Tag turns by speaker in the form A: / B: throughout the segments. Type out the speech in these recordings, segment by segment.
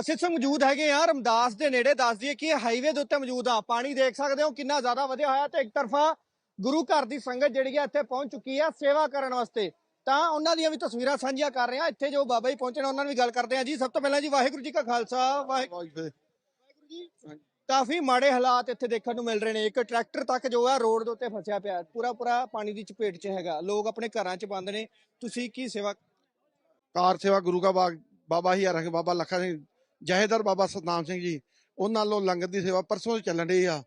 A: ਅਸੀਂ ਇੱਥੇ ਮੌਜੂਦ ਹੈਗੇ ਆ ਰਮਦਾਸ ਦੇ ਨੇੜੇ ਦੱਸ ਦਈਏ ਕਿ ਹਾਈਵੇ ਦੇ ਉੱਤੇ ਮੌਜੂਦ ਆ। ਪਾਣੀ ਦੇਖ ਸਕਦੇ ਹੋ ਕਿੰਨਾ ਜ਼ਿਆਦਾ ਵਧਿਆ ਹੋਇਆ ਤੇ ਇੱਕ ਤਰਫਾ ਗੁਰੂ ਘਰ ਦੀ ਸੰਗਤ ਜਿਹੜੀ ਹੈ ਇੱਥੇ ਪਹੁੰਚ ਚੁੱਕੀ ਹੈ ਸੇਵਾ ਕਰਨ ਵਾਸਤੇ। ਤਾਂ ਉਹਨਾਂ ਦੀਆਂ ਵੀ ਤਸਵੀਰਾਂ ਸਾਂਝੀਆਂ ਕਰ ਰਹੇ ਆ ਇੱਥੇ ਜੋ ਬਾਬਾ ਜੀ ਪਹੁੰਚੇ ਨੇ ਉਹਨਾਂ ਨਾਲ ਵੀ ਗੱਲ ਕਰਦੇ ਆ ਜੀ। ਸਭ ਤੋਂ ਪਹਿਲਾਂ ਜੀ ਵਾਹਿਗੁਰੂ ਜੀ ਕਾ ਖਾਲਸਾ ਵਾਹਿਗੁਰੂ ਜੀ ਕਾਫੀ ਮਾੜੇ ਹਾਲਾਤ ਇੱਥੇ ਦੇਖਣ ਨੂੰ ਮਿਲ ਰਹੇ ਨੇ। ਇੱਕ ਟਰੈਕਟਰ ਤੱਕ ਜੋ ਹੈ ਰੋਡ ਦੇ ਉੱਤੇ ਫਸਿਆ ਪਿਆ। ਪੂਰਾ ਪੂਰਾ ਪਾਣੀ ਦੀ ਚਪੇਟ 'ਚ ਹੈਗਾ। ਲੋਕ ਆਪਣੇ ਘਰਾਂ 'ਚ ਬੰਦ ਨੇ। ਤੁਸੀਂ ਕੀ ਸੇਵਾ
B: ਕਾਰ ਸੇਵਾ ਗੁਰੂ ਕਾ ਬਾਗ ਬਾਬਾ ਹੀ ਰਖ ਬਾਬਾ ਲੱਖਾ ਸਿੰਘ ਜਹੇਦਾਰ ਬਾਬਾ ਸਤਨਾਮ ਸਿੰਘ ਜੀ ਉਹਨਾਂ ਨਾਲੋਂ ਲੰਗਰ ਦੀ ਸੇਵਾ ਪਰਸੋਂ ਚੱਲਣ ਰਹੀ ਆ।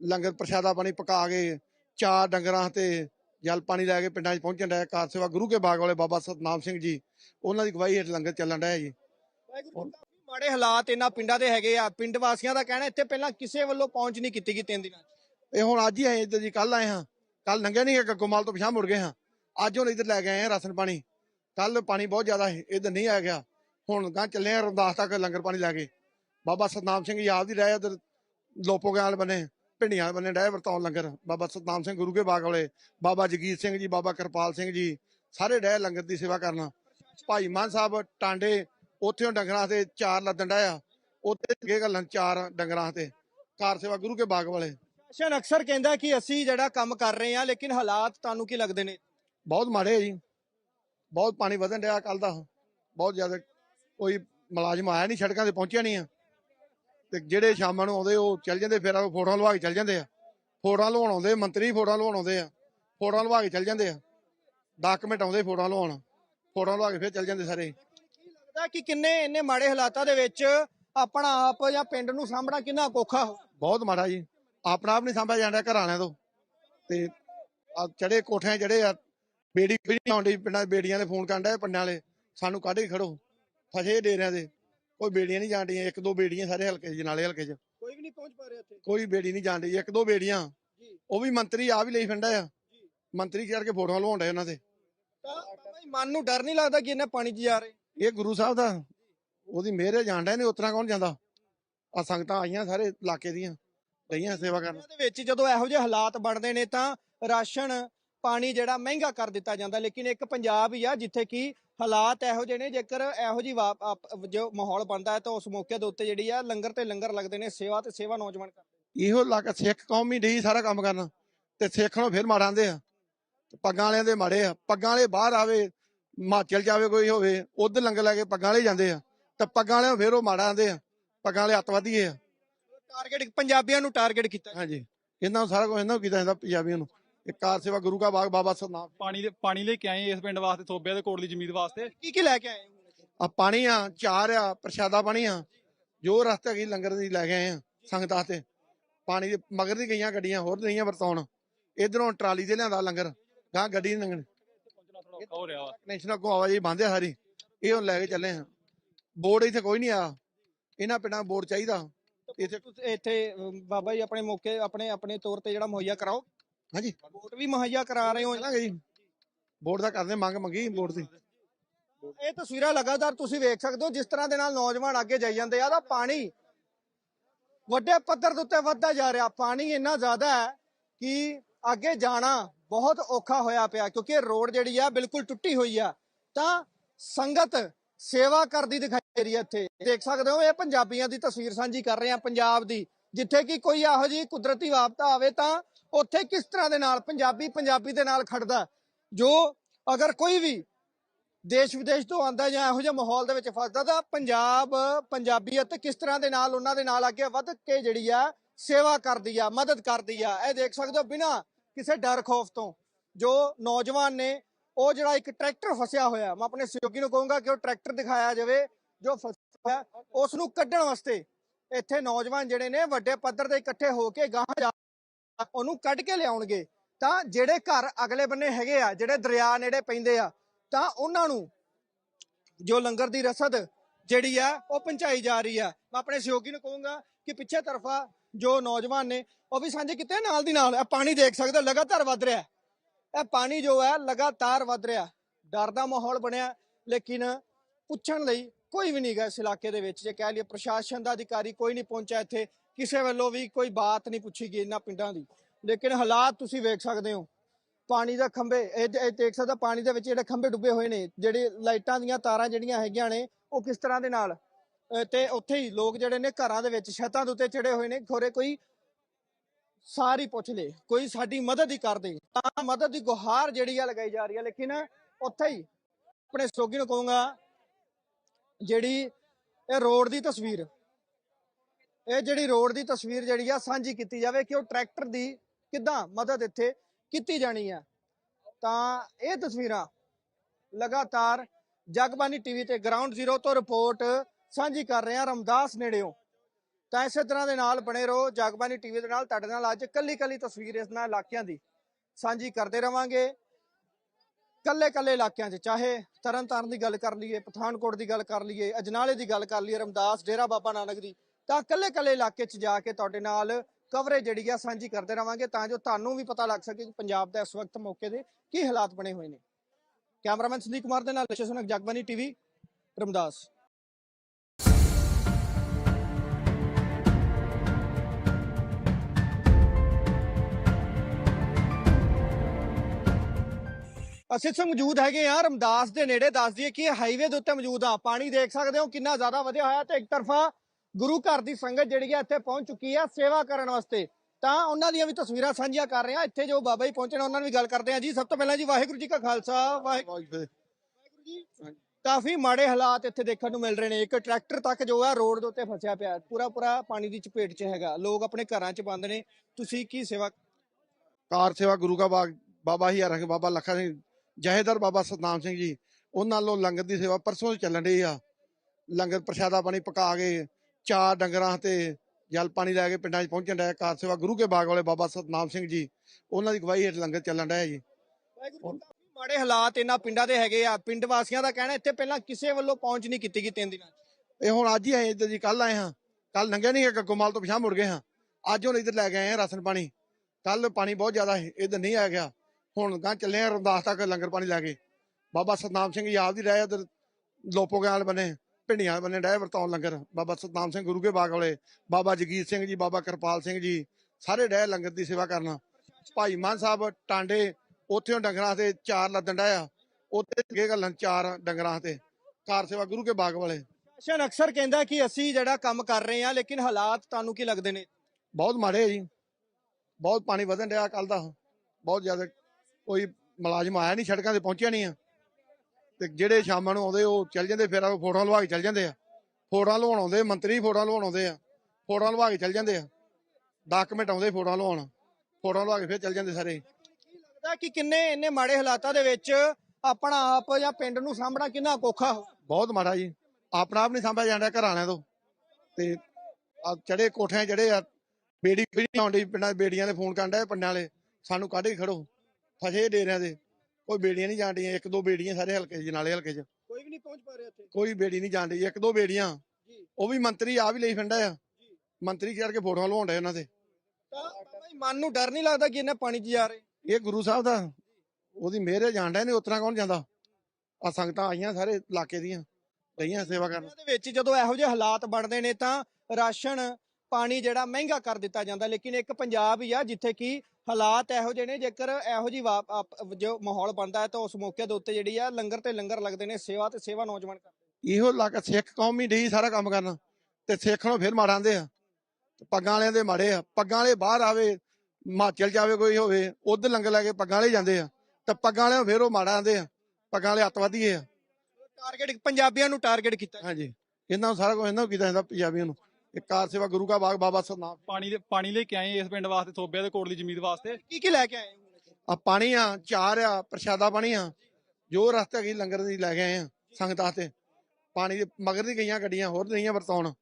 B: ਲੰਗਰ ਪ੍ਰਸ਼ਾਦਾ ਪਾਣੀ ਪਕਾ ਕੇ ਚਾਰ ਡੰਗਰਾਂ ਤੇ ਜਲ ਪਾਣੀ ਲੈ ਕੇ ਪਿੰਡਾਂ 'ਚ ਪਹੁੰਚਣ ਡਿਆ। ਕਾਰ ਸੇਵਾ ਗੁਰੂ ਕੇ ਬਾਗ ਵਾਲੇ ਬਾਬਾ ਸਤਨਾਮ ਸਿੰਘ ਜੀ ਉਹਨਾਂ ਦੀ ਗਵਾਹੀ ਹੇਠ ਲੰਗਰ ਚੱਲਣ ਡਿਆ ਜੀ।
A: ਮਾੜੇ ਹਾਲਾਤ ਇਹਨਾਂ ਪਿੰਡਾਂ ਦੇ ਹੈਗੇ ਆ। ਪਿੰਡ ਵਾਸੀਆਂ ਦਾ ਕਹਿਣਾ ਇੱਥੇ ਪਹਿਲਾਂ ਕਿਸੇ ਵੱਲੋਂ ਪਹੁੰਚ ਨਹੀਂ ਕੀਤੀ ਗਈ ਤਿੰਨ ਦਿਨਾਂ 'ਚ।
B: ਇਹ ਹੁਣ ਅੱਜ ਹੀ ਆਏ ਜੀ ਕੱਲ ਆਏ ਹਾਂ। ਕੱਲ ਲੰਘਿਆ ਨਹੀਂ ਗੱਗੋਮਾਲ ਤੋਂ ਪਿਛਾਂ ਮੁੜ ਗਏ ਹਾਂ। ਅੱਜ ਹੁਣ ਇੱਧਰ ਲੈ ਕੇ ਆਏ ਹਾਂ ਰਾਸ਼ਨ ਪਾਣੀ। ਕੱਲ ਪਾਣੀ ਬਹੁਤ ਜ਼ਿਆਦਾ ਸੀ ਇੱਧਰ ਨਹੀਂ ਆ ਗਿਆ। ਹੁਣ ਗਾਂ ਚੱਲੇ ਆ ਰਮਦਾਸ ਤੱਕ ਲੰਗਰ ਪਾਣੀ ਲੈ ਕੇ। ਬਾਬਾ ਸਤਨਾਮ ਸਿੰਘ ਯਾਦ ਹੀ ਰਹੇ ਇੱਧਰ ਲੋਪੋਗੇ ਵਾਲੇ ਬੰਨੇ ਭਿੰਡੀਆਂ ਬੰਨੇ ਡਏ ਵਰਤਾਉਣ ਲੰਗਰ। ਬਾਬਾ ਸਤਨਾਮ ਸਿੰਘ ਗੁਰੂ ਕੇ ਬਾਗ ਵਾਲੇ ਬਾਬਾ ਜਗੀਰ ਸਿੰਘ ਜੀ ਬਾਬਾ ਕਿਰਪਾਲ ਸਿੰਘ ਜੀ ਸਾਰੇ ਡਏ ਲੰਗਰ ਦੀ ਸੇਵਾ ਕਰਨਾ। ਭਾਈ ਮਾਨ ਸਾਹਿਬ ਟਾਂਡੇ ਉੱਥੋਂ ਡੰਗਰਾਂ ਤੇ ਚਾਰ ਲੱਦਣ ਡਿਆ ਉੱਥੇ ਅੱਗੇ ਗੱਲਾਂ ਚਾਰ ਡੰਗਰਾਂ ਤੇ ਕਾਰ ਸੇਵਾ ਗੁਰੂ ਕੇ ਬਾਗ ਵਾਲੇ।
A: ਪ੍ਰਸ਼ਾਸਨ ਅਕਸਰ ਕਹਿੰਦਾ ਕਿ ਅਸੀਂ ਜਿਹੜਾ ਕੰਮ ਕਰ ਰਹੇ ਹਾਂ ਲੇਕਿਨ ਹਾਲਾਤ ਤੁਹਾਨੂੰ ਕੀ ਲੱਗਦੇ ਨੇ?
B: ਬਹੁਤ ਮਾੜੇ ਆ ਜੀ। ਬਹੁਤ ਪਾਣੀ ਵਧਣ ਡਿਆ ਕੱਲ ਦਾ। ਬਹੁਤ ਜ਼ਿਆਦਾ ਕੋਈ ਮੁਲਾਜ਼ਮ ਆਇਆ ਨਹੀਂ ਸੜਕਾਂ ਤੇ ਪਹੁੰਚਿਆ ਨਹੀਂ ਆ। ਤੇ ਜਿਹੜੇ ਸ਼ਾਮਾਂ ਨੂੰ ਆਉਂਦੇ ਉਹ ਚੱਲ ਜਾਂਦੇ ਫਿਰ ਫੋਟੋਆਂ ਲਵਾ ਕੇ ਚੱਲ ਜਾਂਦੇ ਆ। ਫੋਟੋਆਂ ਲਵਾਉਣ ਆਉਂਦੇ ਮੰਤਰੀ ਫੋਟੋਆਂ ਲਵਾਉਣ ਆਉਂਦੇ ਆ। ਫੋਟੋਆਂ ਲਵਾ ਕੇ ਚੱਲ ਜਾਂਦੇ ਆ। 10 ਮਿੰਟ ਆਉਂਦੇ ਫੋਟੋਆਂ ਲਵਾਉਣ। ਫੋਟੋਆਂ ਲਵਾ ਕੇ ਫਿਰ ਚੱਲ ਜਾਂਦੇ ਸਾਰੇ।
A: ਲੱਗਦਾ ਕਿ ਕਿੰਨੇ ਇੰਨੇ ਮਾੜੇ ਹਾਲਾਤਾਂ ਦੇ ਵਿੱਚ ਆਪਣਾ ਆਪ ਜਾਂ ਪਿੰਡ ਨੂੰ ਸਾਂਭਣਾ ਕਿੰਨਾ ਔਖਾ ਹੋ
B: ਬਹੁਤ ਮਾੜਾ ਜੀ। ਆਪਣਾ ਆਪ ਨਹੀਂ ਸੰਭਿਆ ਜਾਂਦਾ ਘਰ ਵਾਲਿਆਂ ਤੋਂ। ਤੇ ਆ ਚੜੇ ਕੋਠਿਆਂ ਚੜੇ ਆ ਬੇੜੀ ਵੀ ਨਹੀਂ ਆਉਂਦੀ ਪਿੰਡਾਂ ਬੇੜੀਆਂ ਦੇ ਫੋਨ ਕਰਨ ਡਏ ਪਿੰਡਾਂ ਵਾਲੇ ਸਾਨੂੰ ਕੱਢ ਕੇ ਖੜੋ। ਫਸੇ ਡੇਰਿਆਂ ਦੇ। ਕੋਈ ਬੇੜੀਆਂ ਨਹੀਂ ਜਾਂਦੀਆਂ ਇੱਕ ਦੋ ਬੇੜੀਆਂ ਸਾਰੇ ਹਲਕੇ ਜਨਾਲੇ ਹਲਕੇ 'ਚ।
A: ਕੋਈ ਵੀ ਨਹੀਂ ਪਹੁੰਚ ਪਾ ਰਿਹਾ ਇੱਥੇ।
B: ਕੋਈ ਬੇੜੀ ਨਹੀਂ ਜਾਂਦੀ ਇੱਕ ਦੋ ਬੇੜੀਆਂ।
A: ਜੀ।
B: ਉਹ ਵੀ ਮੰਤਰੀ ਆ ਵੀ ਲਈ ਫਿੰਡਾ ਆ।
A: ਜੀ।
B: ਮੰਤਰੀ ਕਰਕੇ ਫੋਟੋਆਂ ਲਵਾਉਣ ਡਏ ਉਹਨਾਂ ਦੇ
A: ਤਾਂ ਭਾਈ ਮਨ ਨੂੰ ਡਰ ਨਹੀਂ ਲੱਗਦਾ ਕਿ ਇਹਨਾਂ ਪਾਣੀ 'ਚ ਜਾ ਰਹੇ।
B: ਇਹ ਗੁਰੂ ਸਾਹਿਬ ਦਾ ਉਹਦੀ ਮਿਹਰ ਜਾਣਦਾ ਨੇ ਉਤਰਾ ਕੌਣ ਜਾਂਦਾ? ਆ ਸੰਗਤਾਂ ਆਈਆਂ ਸਾਰੇ ਇਲਾਕੇ ਦੀਆਂ ਰਹੀਆਂ ਸੇਵਾ ਕਰਨ।
A: ਇਹਨਾਂ ਦੇ ਵਿੱਚ ਜਦੋਂ ਇਹੋ ਜਿਹੇ ਹਾਲਾਤ ਬਣਦੇ ਨੇ ਤਾਂ ਰਾਸ਼ਨ ਪਾਣੀ ਜਿਹੜਾ ਮਹਿੰਗਾ ਕਰ ਦਿੱਤਾ ਜਾਂਦਾ ਲੇਕਿਨ ਇੱਕ ਪੰਜਾਬ ਹੀ ਆ ਜਿੱਥੇ ਕੀ ਹਾਲਾਤ ਇਹੋ ਜਿਹੇ ਨੇ ਜੇਕਰ ਇਹੋ ਜੀ ਜੋ ਮਾਹੌਲ ਬਣਦਾ ਹੈ ਤਾਂ ਉਸ ਮੌਕੇ ਦੇ ਉੱਤੇ ਜਿਹੜੀ ਆ ਲੰਗਰ ਤੇ ਲੰਗਰ ਲੱਗਦੇ ਨੇ ਸੇਵਾ ਤੇ ਸੇਵਾ ਨੌਜਵਾਨ ਕਰਦੇ
B: ਇਹੋ ਇਲਾਕਾ ਸਿੱਖ ਕੌਮ ਹੀ ਨਹੀਂ ਸਾਰਾ ਕੰਮ ਕਰਨਾ ਤੇ ਸਿੱਖ ਨੂੰ ਫਿਰ ਮਾੜਾਂਦੇ ਆ। ਪੱਗਾਂ ਵਾਲਿਆਂ ਦੇ ਮਾੜੇ ਆ ਪੱਗਾਂ ਵਾਲੇ ਬਾਹਰ ਆਵੇ ਹਿਮਾਚਲ ਜਾਵੇ ਕੋਈ ਹੋਵੇ ਉਧਰ ਲੰਗਰ ਲੈ ਕੇ ਪੱਗਾਂ ਵਾਲੇ ਜਾਂਦੇ ਆ ਤੇ ਪੱਗਾਂ ਵਾਲਿਆਂ ਫਿਰ ਉਹ ਮਾੜਾ ਆਂਦੇ ਆ ਪੱਗਾਂ ਵਾਲੇ ਅੱਤਵਾਦੀਏ ਆ।
A: ਟਾਰਗੇਟ ਪੰਜਾਬੀਆਂ ਨੂੰ ਟਾਰਗੇਟ ਕੀਤਾ
B: ਹਾਂਜੀ ਇਹਨਾਂ ਨੂੰ ਸਾਰਾ ਕੁਝ ਇਹਨਾਂ ਨੂੰ ਕੀਤਾ ਜਾਂਦਾ ਪੰਜਾਬੀਆਂ ਨੂੰ। ਇੱਕ ਕਾਰ ਸੇਵਾ ਗੁਰੂ ਕਾ ਬਾਗ ਬਾਬਾ ਸਤਨਾਮ
C: ਪਾਣੀ ਦੇ ਪਾਣੀ ਲੈ ਕੇ ਆਏ ਇਸ ਪਿੰਡ ਵਾਸਤੇ ਥੋਬਿਆਂ ਦੇ ਕੋਟਲੀ ਜ਼ਮੀਨ ਵਾਸਤੇ।
A: ਕੀ ਕੀ ਲੈ ਕੇ ਆਏ ਹੋ?
B: ਆ ਪਾਣੀ ਆ ਚਾਰ ਆ ਪ੍ਰਸ਼ਾਦਾ ਪਾਣੀ ਆ। ਜੋ ਰਸਤੇ ਹੈਗੀ ਲੰਗਰ ਦੀ ਲੈ ਕੇ ਆਏ ਆ ਸੰਗਤਾਂ ਤੇ ਪਾਣੀ ਦੇ ਮਗਰ ਦੀ ਗਈਆਂ ਗੱਡੀਆਂ ਹੋਰ ਨਹੀਂ ਵਰਤਾਉਣ ਇਧਰੋਂ ਟਰਾਲੀ ਤੇ ਲਿਆਂਦਾ ਲੰਗਰ ਗਾਂ ਗੱਡੀ ਨੀ ਲੰਘਣ।
C: ਪਹੁੰਚਣਾ ਥੋੜਾ ਔਖਾ ਹੋ ਰਿਹਾ ਵਾ।
B: ਨੈਸ਼ਨਲ ਕੋ ਆਵਾਜਾਈ ਬੰਦ ਆ ਸਾਰੀ। ਇਹ ਹੁਣ ਲੈ ਕੇ ਚੱਲੇ ਆ। ਬੋਰਡ ਇੱਥੇ ਕੋਈ ਨਹੀਂ ਆ। ਇਹਨਾਂ ਪਿੰਡਾਂ ਬੋਰਡ ਚਾਹੀਦਾ। ਇੱਥੇ
A: ਤੁਸੀਂ ਇੱਥੇ ਅਮ, ਬਾਬਾ ਜੀ ਆਪਣੇ ਮੌਕੇ ਆਪਣੇ ਆਪਣੇ ਤੌਰ ਤੇ ਜਿਹੜਾ ਮੁਹੱਈਆ ਕਰਾਓ।
B: ਹਾਂਜੀ।
A: ਵੋਟ ਵੀ ਮੁਹੱਈਆ ਕਰਾ ਰਹੇ ਹੋ।
B: ਕਰਾਂਗੇ ਜੀ। ਬੋਰਡ ਦਾ ਕਰਦੇ ਮੰਗ ਮੰਗੀ ਬੋਰਡ ਦੀ।
A: ਇਹ ਤਸਵੀਰਾਂ ਲਗਾਤਾਰ ਤੁਸੀਂ ਵੇਖ ਸਕਦੇ ਹੋ ਜਿਸ ਤਰ੍ਹਾਂ ਦੇ ਨਾਲ ਨੌਜਵਾਨ ਅੱਗੇ ਜਾਈ ਜਾਂਦੇ ਆ। ਤਾਂ ਪਾਣੀ ਵੱਡੇ ਪੱਧਰ ਦੇ ਉੱਤੇ ਵੱਧਦਾ ਜਾ ਰਿਹਾ। ਪਾਣੀ ਇੰਨਾ ਜ਼ਿਆਦਾ ਹੈ ਕਿ ਅੱਗੇ ਜਾਣਾ ਬਹੁਤ ਔਖਾ ਹੋਇਆ ਪਿਆ ਕਿਉਂਕਿ ਰੋਡ ਜਿਹੜੀ ਆ ਬਿਲਕੁਲ ਟੁੱਟੀ ਹੋਈ ਆ। ਤਾਂ ਸੰਗਤ ਸੇਵਾ ਕਰਦੀ ਦਿਖਾਈ ਦੇ ਰਹੀ ਹੈ ਇੱਥੇ। ਦੇਖ ਸਕਦੇ ਹੋ ਇਹ ਪੰਜਾਬੀਆਂ ਦੀ ਤਸਵੀਰ ਸਾਂਝੀ ਕਰ ਰਹੇ ਆ ਪੰਜਾਬ ਦੀ। ਜਿੱਥੇ ਕਿ ਕੋਈ ਇਹੋ ਜਿਹੀ ਕੁਦਰਤੀ ਆਫਤ ਆਵੇ ਤਾਂ ਉੱਥੇ ਕਿਸ ਤਰ੍ਹਾਂ ਦੇ ਨਾਲ ਪੰਜਾਬੀ ਪੰਜਾਬੀ ਦੇ ਨਾਲ ਖੜਦਾ? ਜੋ ਅਗਰ ਕੋਈ ਵੀ ਦੇਸ਼ ਵਿਦੇਸ਼ ਤੋਂ ਆਂਦਾ ਜਾਂ ਇਹੋ ਜਿਹੇ ਮਾਹੌਲ ਦੇ ਵਿੱਚ ਫਸਦਾ, ਤਾਂ ਪੰਜਾਬ, ਪੰਜਾਬੀਅਤ ਕਿਸ ਤਰ੍ਹਾਂ ਦੇ ਨਾਲ ਉਹਨਾਂ ਦੇ ਨਾਲ ਅੱਗੇ ਵੱਧ ਕੇ ਜਿਹੜੀ ਆ ਸੇਵਾ ਕਰਦੀ ਆ, ਮਦਦ ਕਰਦੀ ਆ। ਇਹ ਦੇਖ ਸਕਦੇ ਹੋ ਬਿਨਾ ਕਿਸੇ ਡਰ ਖੌਫ ਤੋਂ ਜੋ ਨੌਜਵਾਨ ਨੇ, ਉਹ ਜਿਹੜਾ ਇੱਕ ਟਰੈਕਟਰ ਫਸਿਆ ਹੋਇਆ, ਮੈਂ ਆਪਣੇ ਸਹਿਯੋਗੀ ਨੂੰ ਕਹੂੰਗਾ ਕਿ ਉਹ ਟਰੈਕਟਰ ਦਿਖਾਇਆ ਜਾਵੇ, ਜੋ ਫਸਿਆ ਹੋਇਆ, ਉਸ ਨੂੰ ਕੱਢਣ ਵਾਸਤੇ ਇੱਥੇ ਨੌਜਵਾਨ ਜਿਹੜੇ ਨੇ ਵੱਡੇ ਪੱਧਰ ਤੇ ਇਕੱਠੇ ਹੋ ਕੇ ਗਾਂ ਜਾ ਉਹਨੂੰ ਕੱਢ ਕੇ ਲਿਆਉਣਗੇ। ਤਾਂ ਜਿਹੜੇ ਘਰ ਅਗਲੇ ਬੰਨੇ ਹੈਗੇ ਆ, ਜਿਹੜੇ ਦਰਿਆ ਨੇੜੇ ਪੈਂਦੇ ਆ, ਤਾਂ ਉਹਨਾਂ ਨੂੰ ਜੋ ਲੰਗਰ ਦੀ ਰਸਦ ਜਿਹੜੀ ਆ, ਉਹ ਪਹੁੰਚਾਈ ਜਾ ਰਹੀ ਆ। ਮੈਂ ਆਪਣੇ ਸਹਿਯੋਗੀ ਨੂੰ ਕਹੂੰਗਾ ਕਿ ਪਿੱਛੇ ਤਰਫਾ ਜੋ ਨੌਜਵਾਨ ਨੇ, ਉਹ ਵੀ ਸਾਂਝੇ ਕੀਤੇ, ਨਾਲ ਦੀ ਨਾਲ, ਇਹ ਪਾਣੀ ਦੇਖ ਸਕਦੇ ਹੋ, ਲਗਾਤਾਰ ਵੱਧ ਰਿਹਾ। ਇਹ ਪਾਣੀ ਜੋ ਹੈ ਲਗਾਤਾਰ ਵੱਧ ਰਿਹਾ। ਡਰ ਦਾ ਮਾਹੌਲ ਬਣਿਆ, ਲੇਕਿਨ ਪੁੱਛਣ ਲਈ ਕੋਈ ਵੀ ਨਹੀਂ ਗਾ ਇਸ ਇਲਾਕੇ ਦੇ ਵਿੱਚ। ਜੇ ਕਹਿ ਲਈਏ ਪ੍ਰਸ਼ਾਸਨ ਦਾ ਅਧਿਕਾਰੀ ਕੋਈ ਨਹੀਂ ਪਹੁੰਚਿਆ ਇੱਥੇ ਕਿਸੇ ਵੱਲੋਂ ਵੀ ਕੋਈ ਬਾਤ ਨਹੀਂ ਪੁੱਛੀ ਗਈ ਇਹਨਾਂ ਪਿੰਡਾਂ ਦੀ। ਲੇਕਿਨ ਹਾਲਾਤ ਤੁਸੀਂ ਵੇਖ ਸਕਦੇ ਹੋ। ਪਾਣੀ ਦਾ ਖੰਭੇ, ਇਹ ਇਹ ਦੇਖ ਸਕਦਾ ਪਾਣੀ ਦੇ ਵਿੱਚ ਜਿਹੜੇ ਖੰਭੇ ਡੁੱਬੇ ਹੋਏ ਨੇ, ਜਿਹੜੇ ਲਾਈਟਾਂ ਦੀਆਂ ਤਾਰਾਂ ਜਿਹੜੀਆਂ ਹੈਗੀਆਂ ਨੇ, ਉਹ ਕਿਸ ਤਰ੍ਹਾਂ ਦੇ ਨਾਲ? ਤੇ ਉੱਥੇ ਹੀ ਲੋਕ ਜਿਹੜੇ ਨੇ ਘਰਾਂ ਦੇ ਵਿੱਚ ਛੱਤਾਂ ਦੇ ਉੱਤੇ ਚੜੇ ਹੋਏ ਨੇ, ਖੋਰੇ ਕੋਈ ਸਾਰੀ ਪੁੱਛ ਲੇ, ਕੋਈ ਸਾਡੀ ਮਦਦ ਹੀ ਕਰ ਦੇ। ਤਾਂ ਮਦਦ ਦੀ ਗੁਹਾਰ ਜਿਹੜੀ ਆ ਲਗਾਈ ਜਾ ਰਹੀ ਹੈ ਲੇਕਿਨ ਉੱਥੇ ਹੀ ਆਪਣੇ ਸੋਗੀ ਨੂੰ ਕਹੂੰਗਾ, ਜਿਹੜੀ ਇਹ ਰੋਡ ਦੀ ਤਸਵੀਰ ਇਹ ਜਿਹੜੀ ਰੋਡ ਦੀ ਤਸਵੀਰ ਜਿਹੜੀ ਆ ਸਾਂਝੀ ਕੀਤੀ ਜਾਵੇ ਕਿ ਉਹ ਟਰੈਕਟਰ ਦੀ ਕਿੱਦਾਂ ਮਦਦ ਇੱਥੇ ਕੀਤੀ ਜਾਣੀ ਆ। ਤਾਂ ਇਹ ਤਸਵੀਰਾਂ ਲਗਾਤਾਰ ਜਗਬਾਨੀ ਟੀਵੀ ਤੇ ਗਰਾਊਂਡ ਜ਼ੀਰੋ ਤੋਂ ਰਿਪੋਰਟ ਸਾਂਝੀ ਕਰ ਰਹੇ ਹਾਂ ਰਮਦਾਸ ਨੇੜਿਓਂ। ਤਾਂ ਇਸੇ ਤਰ੍ਹਾਂ ਦੇ ਨਾਲ ਬਣੇ ਰਹੋ, ਜਗਬਾਨੀ ਟੀਵੀ ਦੇ ਨਾਲ, ਤੁਹਾਡੇ ਨਾਲ ਅੱਜ ਕੱਲੀ ਕੱਲੀ ਤਸਵੀਰ ਇਸ ਨਾਲ ਇਲਾਕਿਆਂ ਦੀ ਸਾਂਝੀ ਕਰਦੇ ਰਵਾਂਗੇ। ਕੱਲੇ ਕੱਲੇ ਇਲਾਕਿਆਂ 'ਚ, ਚਾਹੇ ਤਰਨਤਾਰਨ ਦੀ ਗੱਲ ਕਰ ਲਈਏ, ਪਠਾਨਕੋਟ ਦੀ ਗੱਲ ਕਰ ਲਈਏ, ਅਜਨਾਲੇ ਦੀ ਗੱਲ ਕਰ ਲਈਏ, ਰਮਦਾਸ, ਡੇਰਾ ਬਾਬਾ ਨਾਨਕ ਦੀ ਤਾਂ ਕੱਲੇ ਕੱਲੇ ਇਲਾਕੇ 'ਚ ਜਾ ਕੇ ਤੁਹਾਡੇ ਨਾਲ ਕਵਰੇਜ ਜਿਹੜੀ ਆ ਸਾਂਝੀ ਕਰਦੇ ਰਵਾਂਗੇ ਤਾਂ ਜੋ ਤੁਹਾਨੂੰ ਵੀ ਪਤਾ ਲੱਗ ਸਕੇ ਕਿ ਪੰਜਾਬ ਦਾ ਇਸ ਵਕਤ ਮੌਕੇ ਦੇ ਕੀ ਹਾਲਾਤ ਬਣੇ ਹੋਏ ਨੇ। ਕੈਮਰਾਮੈਨ ਸੰਦੀਪ ਕੁਮਾਰ ਦੇ ਨਾਲ ਲక్ష్ਮਣ ਜਗਬਾਨੀ ਟੀਵੀ, ਰਮਦਾਸ। ਅਸੀਂ ਇੱਥੇ ਮੌਜੂਦ ਹੈਗੇ ਆ ਰਮਦਾਸ ਦੇ ਨੇੜੇ। ਦੱਸ ਦਈਏ ਕਿ ਹਾਈਵੇ ਦੇ ਉੱਤੇ ਮੌਜੂਦ ਆ। ਪਾਣੀ ਦੇਖ ਸਕਦੇ ਹੋ ਕਿੰਨਾ ਜ਼ਿਆਦਾ ਵਧਿਆ ਹੋਇਆ ਤੇ ਇੱਕ ਤਰਫਾ ਗੁਰੂ ਘਰ ਦੀ ਸੰਗਤ ਜਿਹੜੀ ਹੈ ਇੱਥੇ ਪਹੁੰਚ ਚੁੱਕੀ ਹੈ ਸੇਵਾ ਕਰਨ ਵਾਸਤੇ। ਤਾਂ ਉਹਨਾਂ ਦੀਆਂ ਵੀ ਤਸਵੀਰਾਂ ਸਾਂਝੀਆਂ ਕਰ ਰਹੇ ਹਾਂ ਇੱਥੇ ਜੋ ਬਾਬਾ ਜੀ ਪਹੁੰਚੇ ਨੇ ਉਹਨਾਂ ਨੂੰ ਵੀ ਗੱਲ ਕਰਦੇ ਹਾਂ ਜੀ। ਸਭ ਤੋਂ ਪਹਿਲਾਂ ਜੀ ਵਾਹਿਗੁਰੂ ਜੀ ਕਾ ਖਾਲਸਾ ਵਾਹਿਗੁਰੂ ਜੀ ਕਾਫੀ ਮਾੜੇ ਹਾਲਾਤ ਇੱਥੇ ਦੇਖਣ ਨੂੰ ਮਿਲ ਰਹੇ ਨੇ। ਇੱਕ ਟਰੈਕਟਰ ਤੱਕ ਜੋ ਹੈ ਰੋਡ ਦੇ ਉੱਤੇ ਫਸਿਆ ਪਿਆ। ਪੂਰਾ ਪੂਰਾ ਪਾਣੀ ਦੀ ਚਪੇਟ 'ਚ ਹੈਗਾ। ਲੋਕ ਆਪਣੇ ਘਰਾਂ 'ਚ ਬੰਦ ਨੇ। ਤੁਸੀਂ ਕੀ ਸੇਵਾ
B: ਕਾਰ ਸੇਵਾ ਗੁਰੂ ਕਾ ਬਾਗ ਬਾਬਾ ਹੀ ਰੰਗ ਬਾਬਾ ਲੱਖਾ ਸਿੰਘ ਜਹੇਦਾਰ ਬਾਬਾ ਸਤਨਾਮ ਸਿੰਘ ਜੀ ਉਹਨਾਂ ਵੱਲੋਂ ਲੰਗਰ ਦੀ ਸੇਵਾ ਪਰਸੋਂ ਚੱਲਣ ਰਹੀ ਆ। ਲੰਗਰ ਪ੍ਰਸ਼ਾਦਾ ਪਾਣੀ ਪਕਾ ਕੇ ਚਾਰ ਡੰਗਰਾਂ ਤੇ ਜਲ ਪਾਣੀ ਲੈ ਕੇ ਪਿੰਡਾਂ 'ਚ ਪਹੁੰਚਣ ਡਿਆ। ਕਾਰ ਸੇਵਾ ਗੁਰੂ ਕੇ ਬਾਗ ਵਾਲੇ ਬਾਬਾ ਸਤਨਾਮ ਸਿੰਘ ਜੀ ਉਹਨਾਂ ਦੀ ਗਵਾਹੀ ਹੇਠ ਲੰਗਰ ਚੱਲਣ ਜੀ।
A: ਵਾਹਿਗੁਰੂ ਜੀ, ਕਾਫੀ ਮਾੜੇ ਹਾਲਾਤ ਇਹਨਾਂ ਪਿੰਡਾਂ ਦੇ ਹੈਗੇ ਆ। ਪਿੰਡ ਵਾਸੀਆਂ ਦਾ ਕਹਿਣਾ ਇੱਥੇ ਪਹਿਲਾਂ ਕਿਸੇ ਵੱਲੋਂ ਪਹੁੰਚ ਨਹੀਂ ਕੀਤੀ ਗਈ ਤਿੰਨ ਦਿਨਾਂ 'ਚ।
B: ਇਹ ਹੁਣ ਅੱਜ ਹੀ ਆਏ ਇੱਧਰ ਜੀ ਕੱਲ ਆਏ ਹਾਂ। ਕੱਲ ਲੰਘਿਆ ਨਹੀਂ ਗੱਗੋਮਾਲ ਤੋਂ ਪਿਛਾਂ ਮੁੜ ਗਏ ਹਾਂ। ਅੱਜ ਹੁਣ ਇੱਧਰ ਲੈ ਕੇ ਆਏ ਹਾਂ ਰਾਸ਼ਨ ਪਾਣੀ। ਕੱਲ ਪਾਣੀ ਬਹੁਤ ਜ਼ਿਆਦਾ ਸੀ ਇੱਧਰ ਨਹੀਂ ਆ ਗਿਆ। ਹੁਣ ਗਾਂ ਚੱਲੇ ਆ ਰਮਦਾਸ ਤੱਕ ਲੰਗਰ ਪਾਣੀ ਲੈ ਕੇ। ਬਾਬਾ ਸਤਨਾਮ ਸਿੰਘ ਯਾਦ ਹੀ ਰਹੇ ਇੱਧਰ ਲੋਪੋਗੇ ਵਾਲੇ ਬੰਨੇ। ਭਿੰਡੀਆਂ ਵਾਲੇ ਬੰਨੇ ਡਏ ਵਰਤਾਉਣ ਲੰਗਰ। ਬਾਬਾ ਸਤਨਾਮ ਸਿੰਘ ਗੁਰੂ ਕੇ ਬਾਗ ਵਾਲੇ ਬਾਬਾ ਜਗੀਰ ਸਿੰਘ ਜੀ ਬਾਬਾ ਕਿਰਪਾਲ ਸਿੰਘ ਜੀ ਸਾਰੇ ਡਏ ਲੰਗਰ ਦੀ ਸੇਵਾ ਕਰਨਾ। ਭਾਈ ਮਾਨ ਸਾਹਿਬ ਟਾਂਡੇ ਉੱਥੇੋਂ ਡੰਗਰਾਂ ਤੇ ਚਾਰ ਲੱਦਣ ਡਏ ਆ। ਉੱਥੇ ਅੱਗੇ ਗੱਲਾਂ ਚਾਰ ਡੰਗਰਾਂ ਤੇ। ਕਾਰ ਸੇਵਾ ਗੁਰੂ ਕੇ ਬਾਗ ਵਾਲੇ।
A: ਪ੍ਰਸ਼ਾਸਨ ਅਕਸਰ ਕਹਿੰਦਾ ਕਿ ਅਸੀਂ ਜਿਹੜਾ ਕੰਮ ਕਰ ਰਹੇ ਹਾਂ ਲੇਕਿਨ ਹਾਲਾਤ ਤੁਹਾਨੂੰ ਕੀ ਲੱਗਦੇ ਨੇ?
B: ਬਹੁਤ ਮਾੜੇ ਆ ਜੀ। ਬਹੁਤ ਪਾਣੀ ਵਧਣ ਡਿਆ ਕੱਲ ਦਾ। ਬਹੁਤ ਜ਼ਿਆਦਾ ਕੋਈ ਮੁਲਾਜ਼ਮ ਆਇਆ ਨਹੀਂ ਸੜਕਾਂ ਤੇ ਪਹੁੰਚਿਆ ਨਹੀਂ ਆ। ਤੇ ਜਿਹੜੇ ਸ਼ਾਮਾਂ ਨੂੰ ਆਉਂਦੇ ਉਹ ਚੱਲ ਜਾਂਦੇ ਫਿਰ ਉਹ ਫੋਟੋਆਂ ਲਵਾ ਕੇ ਚੱਲ ਜਾਂਦੇ ਆ। ਫੋਟੋਆਂ ਲਵਾਉਣ ਆਉਂਦੇ ਮੰਤਰੀ ਫੋਟੋਆਂ ਲਵਾਉਣ ਆਉਂਦੇ ਆ। ਫੋਟੋਆਂ ਲਵਾ ਕੇ ਚੱਲ ਜਾਂਦੇ ਆ। ਡਾਕੂਮੈਂਟ ਆਉਂਦੇ ਫੋਟੋਆਂ ਲਵਾਉਣ। ਫੋਟੋਆਂ ਲਵਾ ਕੇ ਫਿਰ ਚੱਲ ਜਾਂਦੇ ਸਾਰੇ।
A: ਲੱਗਦਾ ਕਿ ਕਿੰਨੇ ਇੰਨੇ ਮਾੜੇ ਹਾਲਾਤਾਂ ਦੇ ਵਿੱਚ ਆਪਣਾ ਆਪ ਜਾਂ ਪਿੰਡ ਨੂੰ ਸਾਂਭਣਾ ਕਿੰਨਾ ਔਖਾ
B: ਬਹੁਤ ਮਾੜਾ ਜੀ। ਆਪਣਾ ਆਪ ਨਹੀਂ ਸਾਂਭਿਆ ਜਾਂਦਾ ਘਰ ਵਾਲਿਆਂ ਤੋਂ। ਤੇ ਆ ਚੜੇ ਕੋਠਿਆਂ ਚੜੇ ਆ। ਬੇੜੀ ਨਹੀਂ ਆਉਂਦੀ ਪਿੰਡਾਂ ਦੇ ਬੇੜੀਆਂ ਦੇ ਫੋਨ ਕਰਨ ਡਏ ਪਿੰਡਾਂ ਵਾਲੇ। ਸਾਨੂੰ ਕੱਢ ਕੇ ਖੜੋ। ਫਸੇ ਡੇਰਿਆਂ ਦੇ। ਕੋਈ ਬੇੜੀਆਂ ਨਹੀਂ ਜਾਂਦੀਆਂ ਇੱਕ ਦੋ ਬੇੜੀਆਂ ਸਾਰੇ ਹਲਕੇ 'ਚ ਨਾਲੇ ਹਲਕੇ 'ਚ।
A: ਕੋਈ ਵੀ ਨਹੀਂ ਪਹੁੰਚ ਪਾ ਰਿਹਾ ਇੱਥੇ?
B: ਕੋਈ ਬੇੜੀ ਨਹੀਂ ਜਾਂਦੀ ਇੱਕ ਦੋ ਬੇੜੀਆਂ।
A: ਜੀ।
B: ਉਹ ਵੀ ਮੰਤਰੀ ਆ ਵੀ ਲਈ ਫਿਰਦਾ ਆ। ਮੰਤਰੀ ਚੜ ਕੇ ਫੋਟੋਆਂ ਲਵਾਉਣ ਡਏ ਉਹਨਾਂ ਦੇ
A: ਤਾਂ ਬਾਬਾ ਜੀ ਮਨ ਨੂੰ ਡਰ ਨਹੀਂ ਲੱਗਦਾ ਕਿ ਇਹਨਾਂ ਪਾਣੀ 'ਚ ਜਾ ਰਹੇ?
B: ਇਹ ਗੁਰੂ ਸਾਹਿਬ ਦਾ ਉਹਦੀ ਮਿਹਰ ਜਾਣਦਾ ਨੇ ਉਤਰਾ ਕੌਣ ਜਾਂਦਾ? ਆ ਸੰਗਤਾਂ ਆਈਆਂ ਸਾਰੇ ਇਲਾਕੇ ਦੀਆਂ ਗਈਆਂ ਸੇਵਾ ਕਰਨ।
A: ਦੇ ਵਿੱਚ ਜਦੋਂ ਇਹੋ ਜਿਹੇ ਹਾਲਾਤ ਬਣਦੇ ਨੇ ਤਾਂ ਰਾਸ਼ਨ ਪਾਣੀ ਜਿਹੜਾ ਮਹਿੰਗਾ ਕਰ ਦਿੱਤਾ ਜਾਂਦਾ ਲੇਕਿਨ ਇੱਕ ਪੰਜਾਬ ਹੀ ਆ ਜਿੱਥੇ ਕਿ ਹਾਲਾਤ ਇਹੋ ਜਿਹੇ ਨੇ ਜੇਕਰ ਇਹੋ ਜੀ ਜੋ ਮਾਹੌਲ ਬਣਦਾ ਹੈ ਤਾਂ ਉਸ ਮੌਕੇ ਦੇ ਉੱਤੇ ਜਿਹੜੀ ਆ ਲੰਗਰ ਤੇ ਲੰਗਰ ਲੱਗਦੇ ਨੇ ਸੇਵਾ ਤੇ ਸੇਵਾ ਨੌਜਵਾਨ ਕਰਦੇ
B: ਇਹੋ ਇਲਾਕਾ ਸਿੱਖ ਕੌਮ ਹੀ ਨਹੀਂ ਸਾਰਾ ਕੰਮ ਕਰਨਾ ਤੇ ਸਿੱਖ ਨੂੰ ਫਿਰ ਮਾਰਾਂਦੇ ਆ। ਪੱਗਾਂ ਵਾਲਿਆਂ ਦੇ ਮਾੜੇ ਆ ਪੱਗਾਂ ਵਾਲੇ ਬਾਹਰ ਆਵੇ ਹਿਮਾਚਲ ਜਾਵੇ ਕੋਈ ਹੋਵੇ ਉਧਰ ਲੰਗਰ ਲੈ ਕੇ ਪੱਗਾਂ ਵਾਲੇ ਜਾਂਦੇ ਆ ਤੇ ਪੱਗਾਂ ਵਾਲਿਆਂ ਫਿਰ ਉਹ ਮਾੜਾ ਆਂਦੇ ਆ ਪੱਗਾਂ ਵਾਲੇ ਅੱਤਵਾਦੀਏ ਆ।
A: ਟਾਰਗੇਟ ਪੰਜਾਬੀਆਂ ਨੂੰ ਟਾਰਗੇਟ ਕੀਤਾ
B: ਹਾਂਜੀ ਇਹਨਾਂ ਨੂੰ ਸਾਰਾ ਕੁਝ ਇਹਨਾਂ ਨੂੰ ਕੀਤਾ ਜਾਂਦਾ ਪੰਜਾਬੀਆਂ ਨੂੰ। ਇਹ ਕਾਰ ਸੇਵਾ ਗੁਰੂ ਕਾ ਬਾਗ ਬਾਬਾ ਸਤਨਾਮ
C: ਪਾਣੀ ਦੇ ਪਾਣੀ ਲੈ ਕੇ ਆਏ ਇਸ ਪਿੰਡ ਵਾਸਤੇ ਥੋਬੇ ਦੇ ਕੋਟਲੀ ਜ਼ਮੀਨ ਵਾਸਤੇ।
A: ਕੀ ਕੀ ਲੈ ਕੇ ਆਏ?
B: ਆ ਪਾਣੀ ਆ ਚਾਰ ਆ ਪ੍ਰਸ਼ਾਦਾ ਪਾਣੀ ਆ। ਜੋ ਰਸਤੇ ਗਈ ਲੰਗਰ ਦੀ ਲੈ ਕੇ ਆਏ ਆ ਸੰਗਤਾਂ ਤੇ ਪਾਣੀ ਦੇ ਮਗਰ ਦੀ ਗਈਆਂ ਗੱਡੀਆਂ ਹੋਰ ਨਹੀਂ ਵਰਤਾਉਣ